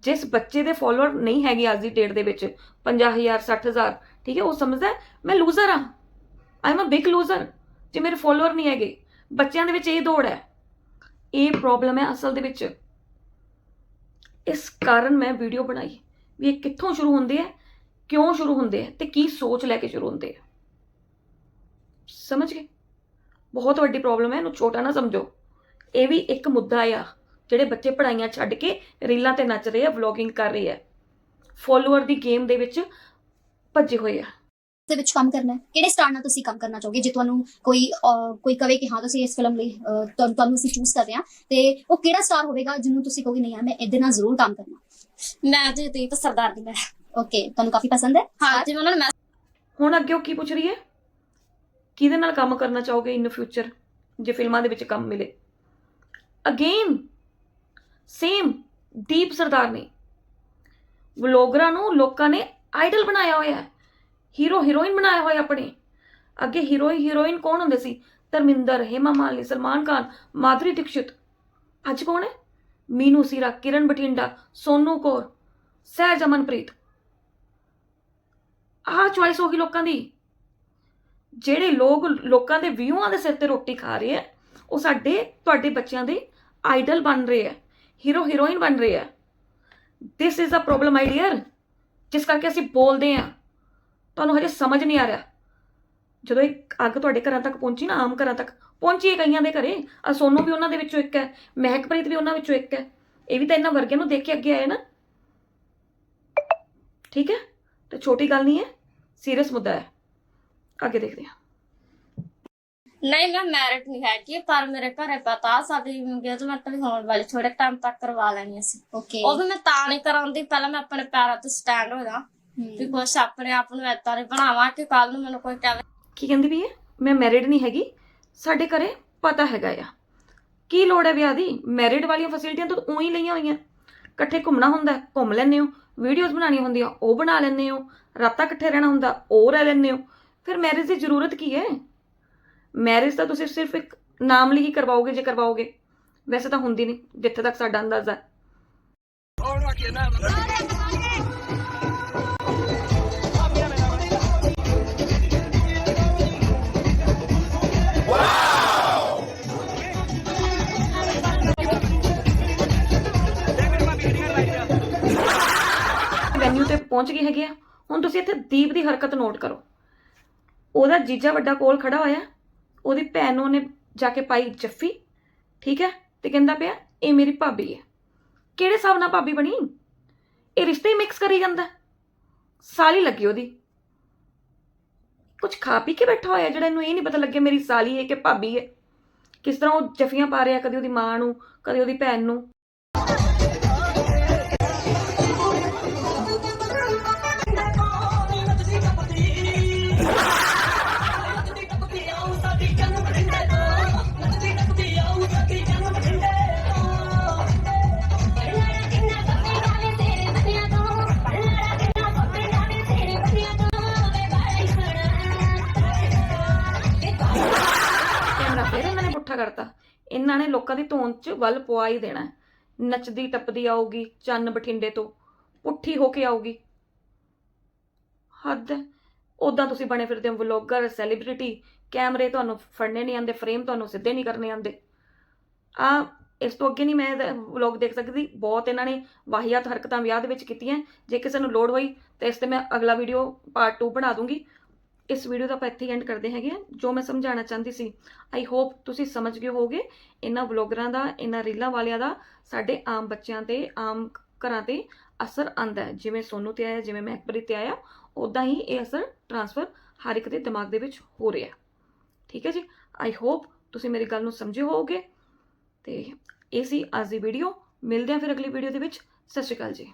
C: ਜਿਸ ਬੱਚੇ ਦੇ ਫਾਲੋਅਰ ਨਹੀਂ ਹੈਗੇ ਅੱਜ ਦੀ ਡੇਟ ਦੇ ਵਿੱਚ 50000 60000 ਠੀਕ ਹੈ ਉਹ ਸਮਝਦਾ ਮੈਂ ਲੂਜ਼ਰ ਹਾਂ I am a big loser ਜੇ ਮੇਰੇ ਫਾਲੋਅਰ ਨਹੀਂ ਹੈਗੇ, ਬੱਚਿਆਂ ਦੇ ਵਿੱਚ ਇਹ ਦੌੜ ਹੈ ਇਹ ਪ੍ਰੋਬਲਮ ਹੈ ਅਸਲ ਦੇ ਵਿੱਚ। ਇਸ ਕਾਰਨ ਮੈਂ ਵੀਡੀਓ ਬਣਾਈ ਵੀ ਇਹ ਕਿੱਥੋਂ ਸ਼ੁਰੂ ਹੁੰਦੇ ਆ, ਕਿਉਂ ਸ਼ੁਰੂ ਹੁੰਦੇ ਆ ਤੇ ਕੀ ਸੋਚ ਲੈ ਕੇ ਸ਼ੁਰੂ ਹੁੰਦੇ ਆ। ਸਮਝ ਗਏ? ਬਹੁਤ ਵੱਡੀ ਪ੍ਰੋਬਲਮ ਹੈ, ਇਹਨੂੰ ਛੋਟਾ ਨਾ ਸਮਝੋ। ਇਹ ਵੀ ਇੱਕ ਮੁੱਦਾ ਆ, ਜਿਹੜੇ ਬੱਚੇ ਪੜਾਈਆਂ ਛੱਡ ਕੇ ਰੀਲਾਂ ਤੇ ਨੱਚ ਰਹੇ ਆ ਵਲੌਗਿੰਗ ਕਰ ਰਹੇ ਆ। ਫੋਲੋਅਰ ਦੀ ਗੇਮ ਦੇ ਵਿੱਚ ਭੱਜੇ ਹੋਏ ਆ।
H: ਦੇ ਵਿੱਚ ਕੰਮ ਕਰਨਾ ਹੈ। ਕਿਹੜੇ ਸਟਾਰ ਨਾਲ ਤੁਸੀਂ ਕੰਮ ਕਰਨਾ ਚਾਹੋਗੇ? ਜੇ ਤੁਹਾਨੂੰ ਕੋਈ ਕੋਈ ਕਵੇ ਕਿ ਹਾਂ ਤੁਸੀਂ ਇਸ ਫਿਲਮ ਲਈ ਤੁਹਾਨੂੰ ਤੁਹਾਨੂੰ ਅਸੀਂ ਚੂਜ਼ ਕਰ ਰਹੇ ਹਾਂ ਤੇ ਉਹ ਕਿਹੜਾ ਸਟਾਰ ਹੋਵੇਗਾ ਜਿਹਨੂੰ ਤੁਸੀਂ ਕਹੋਗੇ ਨਹੀਂ ਯਾਰ ਮੈਂ ਇਹਦੇ ਨਾਲ ਜ਼ਰੂਰ ਕੰਮ ਕਰਨਾ
B: ਮੈਂ ਜੀ ਦੀਪ ਸਰਦਾਰ ਦੀ ਮੈਂ
H: ਓਕੇ ਤੁਹਾਨੂੰ ਕਾਫੀ ਪਸੰਦ ਹੈ?
B: ਹਾਂਜੀ ਮੈਂ ਉਹਨਾਂ ਨੂੰ
C: ਹੁਣ ਅੱਗੇ ਉਹ ਕੀ ਪੁੱਛ ਰਹੀ ਹੈ? ਕਿਹਦੇ ਨਾਲ ਕੰਮ ਕਰਨਾ ਚਾਹੋਗੇ ਇਨ ਫਿਊਚਰ ਜੇ ਫਿਲਮਾਂ ਦੇ ਵਿੱਚ ਕੰਮ ਮਿਲੇ? ਅਗੇਨ ਸੇਮ ਦੀਪ ਸਰਦਾਰ ਨੇ। ਵਲੋਗਰਾਂ ਨੂੰ ਲੋਕਾਂ ਨੇ ਆਈਡਲ ਬਣਾਇਆ ਹੋਇਆ ਹੈ। ਹੀਰੋ ਹੀਰੋਇਨ ਬਣਾਇਆ ਹੋਇਆ ਆਪਣੇ। ਅੱਗੇ ਹੀਰੋ ਹੀਰੋਇਨ ਕੌਣ ਹੁੰਦੇ ਸੀ? ਧਰਮਿੰਦਰ, ਹੇਮਾ ਮਾਲਿਨੀ ਸਲਮਾਨ ਖਾਨ, ਮਾਧੁਰੀ ਦੀਕਸ਼ਿਤ। ਅੱਜ ਕੌਣ ਹੈ? ਮੀਨੂ ਸੀਰਾ, ਕਿਰਨ ਬਠਿੰਡਾ, ਸੋਨੂ ਕੌਰ, ਸਹਿਜ ਅਮਨਪ੍ਰੀਤ। ਆਹ ਚੁਆਇਸ ਹੋ ਗਈ ਲੋਕਾਂ ਦੀ। ਜਿਹੜੇ ਲੋਕ ਲੋਕਾਂ ਦੇ ਵਿਊਆਂ ਦੇ ਸਿਰ ਤੇ ਰੋਟੀ ਖਾ ਰਹੇ ਆ ਉਹ ਸਾਡੇ, ਤੁਹਾਡੇ ਬੱਚਿਆਂ ਦੇ ਆਈਡਲ ਬਣ ਰਹੇ ਆ ਹੀਰੋ ਹੀਰੋਇਨ ਬਣ ਰਹੇ ਆ this is a problem I dear ਜਿਸ ਕਰਕੇ ਅਸੀਂ ਬੋਲਦੇ ਆ ਤੁਹਾਨੂੰ ਹਜੇ ਸਮਝ ਨਹੀਂ ਆ ਰਿਹਾ। ਜਦੋਂ ਇੱਕ ਅੱਗ ਤੁਹਾਡੇ ਘਰਾਂ ਤੱਕ ਪਹੁੰਚੀ ਨਾ ਆਮ ਘਰਾਂ ਤੱਕ ਪਹੁੰਚੀ ਹੈ ਕਈਆਂ ਦੇ ਘਰੇ ਆ ਸੋਨੂ ਵੀ ਉਹਨਾਂ ਦੇ ਵਿੱਚੋਂ ਇੱਕ ਹੈ ਮਹਿਕਪ੍ਰੀਤ ਵੀ ਉਹਨਾਂ ਵਿੱਚੋਂ ਇੱਕ ਹੈ। ਇਹ ਵੀ ਤਾਂ ਇਹਨਾਂ ਵਰਗਿਆਂ ਨੂੰ ਦੇਖ ਕੇ ਅੱਗੇ ਆਏ ਨਾ। ਠੀਕ ਹੈ? ਤੇ ਛੋਟੀ ਗੱਲ ਨਹੀਂ ਹੈ ਸੀਰੀਅਸ ਮੁੱਦਾ ਹੈ। ਅੱਗੇ ਦੇਖਦੇ ਹਾਂ।
B: ਨਹੀਂ ਮੈਂ ਮੈਰਿਟ ਨਹੀਂ ਹੈ ਕਿ ਪਰ ਮੇਰੇ ਘਰੇ ਪਤਾ ਸਾਡੀ ਇੰਗੇਜਮੈਂਟ ਵੀ ਹੋਣ ਵਾਲੀ ਥੋੜੇ ਟਾਈਮ ਤੱਕ ਕਰਵਾ ਲੈਣੀ ਸੀ
H: ਓਕੇ
B: ਉਹ ਵੀ ਮੈਂ ਤਾਂ ਨਹੀਂ ਕਰਾਉਂਦੀ ਪਹਿਲਾਂ ਮੈਂ ਆਪਣੇ ਪੈਰਾਂ ਤੇ ਸਟੈਂਡ ਹੋ ਜਾ। ਵੀ ਕੁਛ ਆਪਣੇ ਆਪ ਨੂੰ ਏਦਾਂ ਨਹੀਂ ਬਣਾਵਾਂ ਕਿ ਕੱਲ ਨੂੰ ਮੈਨੂੰ ਕੋਈ ਕਹੇ
C: ਕੀ ਕਹਿੰਦੀ ਵੀ ਹੈ ਮੈਂ ਮੈਰਿਡ ਨਹੀਂ ਹੈਗੀ। ਸਾਡੇ ਘਰੇ ਪਤਾ ਹੈਗਾ ਆ। ਕੀ ਲੋੜ ਹੈ ਵਿਆਹ ਦੀ? ਮੈਰਿਡ ਵਾਲੀਆਂ ਫੈਸਿਲਿਟੀਆਂ ਤਾਂ ਉਹੀ ਲਈਆਂ ਹੋਈਆਂ। ਇਕੱਠੇ ਘੁੰਮਣਾ ਹੁੰਦਾ ਹੈ, ਘੁੰਮ ਲੈਂਦੇ ਹੋ। ਵੀਡੀਓਜ਼ ਬਣਾਉਣੀਆਂ ਹੁੰਦੀਆਂ ਉਹ ਬਣਾ ਲੈਂਦੇ ਹੋ। ਰਾਤਾਂ ਇਕੱਠੇ ਰਹਿਣਾ ਹੁੰਦਾ ਉਹ ਰਹਿ ਲੈਂਦੇ ਹੋ। ਫਿਰ ਮੈਰਿਜ ਦੀ ਜ਼ਰੂਰਤ ਕੀ ਹੈ? ਮੈਰਿਜ ਤਾਂ ਤੁਸੀਂ ਸਿਰਫ ਇੱਕ ਨਾਮ ਲਈ ਹੀ ਕਰਵਾਓਗੇ ਜੇ ਕਰਵਾਓਗੇ। ਵੈਸੇ ਤਾਂ ਹੁੰਦੀ ਨਹੀਂ ਜਿੱਥੇ ਤੱਕ ਸਾਡਾ ਅੰਦਾਜ਼ਾ ਹੈ। ਪਹੁੰਚ ਗਏ ਹੈਗੇ ਆ। ਹੁਣ ਤੁਸੀਂ ਇੱਥੇ ਦੀਪ ਦੀ ਹਰਕਤ ਨੋਟ ਕਰੋ। ਉਹਦਾ ਜੀਜਾ ਵੱਡਾ ਕੋਲ ਖੜਾ ਹੋਇਆ। ਉਹਦੀ ਭੈਣ ਨੂੰ ਉਹਨੇ ਜਾ ਕੇ ਪਾਈ ਜੱਫੀ। ਠੀਕ ਹੈ? ਤੇ ਕਹਿੰਦਾ ਪਿਆ, ਇਹ ਮੇਰੀ ਭਾਬੀ ਹੈ। ਕਿਹੜੇ ਹਿਸਾਬ ਨਾਲ ਭਾਬੀ ਬਣੀ? ਇਹ ਰਿਸ਼ਤੇ ਹੀ ਮਿਕਸ ਕਰੀ ਜਾਂਦਾ। ਸਾਲੀ ਲੱਗੀ ਉਹਦੀ। ਕੁਝ ਖਾ ਪੀ ਕੇ ਬੈਠਾ ਹੋਇਆ, ਜਿਹੜਾ ਇਹਨੂੰ ਇਹ ਨਹੀਂ ਪਤਾ ਲੱਗਿਆ ਮੇਰੀ ਸਾਲੀ ਹੈ ਕਿ ਭਾਬੀ ਹੈ। ਕਿਸ ਤਰ੍ਹਾਂ ਉਹ ਜੱਫੀਆਂ ਪਾ ਰਿਹਾ, ਕਦੇ ਉਹਦੀ ਮਾਂ ਨੂੰ, ਕਦੇ ਉਹਦੀ ਭੈਣ ਨੂੰ। ਫੇਰ ਕਰਤਾ। ਇਹਨਾਂ ਨੇ ਲੋਕਾਂ ਦੀ ਧੌਣ 'ਚ ਵੱਲ ਪਵਾ ਹੀ ਦੇਣਾ ਨੱਚਦੀ ਟੱਪਦੀ ਆਊਗੀ, ਚੰਨ ਬਠਿੰਡੇ ਤੋਂ ਪੁੱਠੀ ਹੋ ਕੇ ਆਊਗੀ। ਹੱਦ ਉਦਾਂ ਤੁਸੀਂ ਬਣੇ ਫਿਰਦੇ ਹੋ, ਵਲੌਗਰ ਸੈਲੀਬ੍ਰਿਟੀ ਕੈਮਰੇ ਤੁਹਾਨੂੰ ਫੜਨੇ ਨਹੀਂ ਆਉਂਦੇ ਫਰੇਮ ਤੁਹਾਨੂੰ ਸਿੱਧੇ ਨਹੀਂ ਕਰਨੇ ਆਉਂਦੇ। ਆ, ਇਸ ਤੋਂ ਅੱਗੇ ਨਹੀਂ ਮੈਂ ਵਲੌਗ ਦੇਖ ਸਕਦੀ। ਬਹੁਤ ਇਹਨਾਂ ਨੇ ਵਾਹੀਆਤ ਹਰਕਤਾਂ ਵਿਆਹ ਦੇ ਵਿੱਚ ਕੀਤੀਆਂ। ਜੇ ਕਿਸੇ ਨੂੰ ਲੋੜ ਹੋਈ ਤਾਂ ਇਸ ਤੇ ਮੈਂ ਅਗਲਾ ਵੀਡੀਓ ਪਾਰਟ 2 ਬਣਾ ਦੂੰਗੀ। ਇਸ ਵੀਡੀਓ ਦਾ ਆਪਾਂ ਇੱਥੇ ਐਂਡ ਕਰਦੇ ਹੈਗੇ ਆ ਜੋ ਮੈਂ ਸਮਝਾਉਣਾ ਚਾਹੁੰਦੀ ਸੀ ਆਈ ਹੋਪ ਤੁਸੀਂ ਸਮਝ ਗਏ ਹੋਗੇ ਇਹਨਾਂ ਵਲੋਗਰਾਂ ਦਾ, ਇਹਨਾਂ ਰੀਲਾਂ ਵਾਲਿਆਂ ਦਾ ਸਾਡੇ ਆਮ ਬੱਚਿਆਂ ਤੇ, ਆਮ ਘਰਾਂ ਤੇ ਅਸਰ ਆਂਦਾ ਹੈ। ਜਿਵੇਂ ਸੋਨੂ ਤੇ ਆਇਆ, ਜਿਵੇਂ ਮਹਿਕਪ੍ਰੀਤ ਤੇ ਆਇਆ ਉਦਾਂ ਹੀ ਇਹ ਅਸਰ ਟਰਾਂਸਫਰ ਹਰ ਇੱਕ ਦੇ ਦਿਮਾਗ ਦੇ ਵਿੱਚ ਹੋ ਰਿਹਾ ਠੀਕ ਹੈ ਜੀ? ਆਈ ਹੋਪ ਤੁਸੀਂ ਮੇਰੀ ਗੱਲ ਨੂੰ ਸਮਝੇ ਹੋਵੋਗੇ। ਤੇ ਇਹ ਸੀ ਅੱਜ ਦੀ ਵੀਡੀਓ ਮਿਲਦੇ ਹਾਂ ਫਿਰ ਅਗਲੀ ਵੀਡੀਓ ਦੇ ਵਿੱਚ। ਸਤਿ ਸ਼੍ਰੀ ਅਕਾਲ ਜੀ।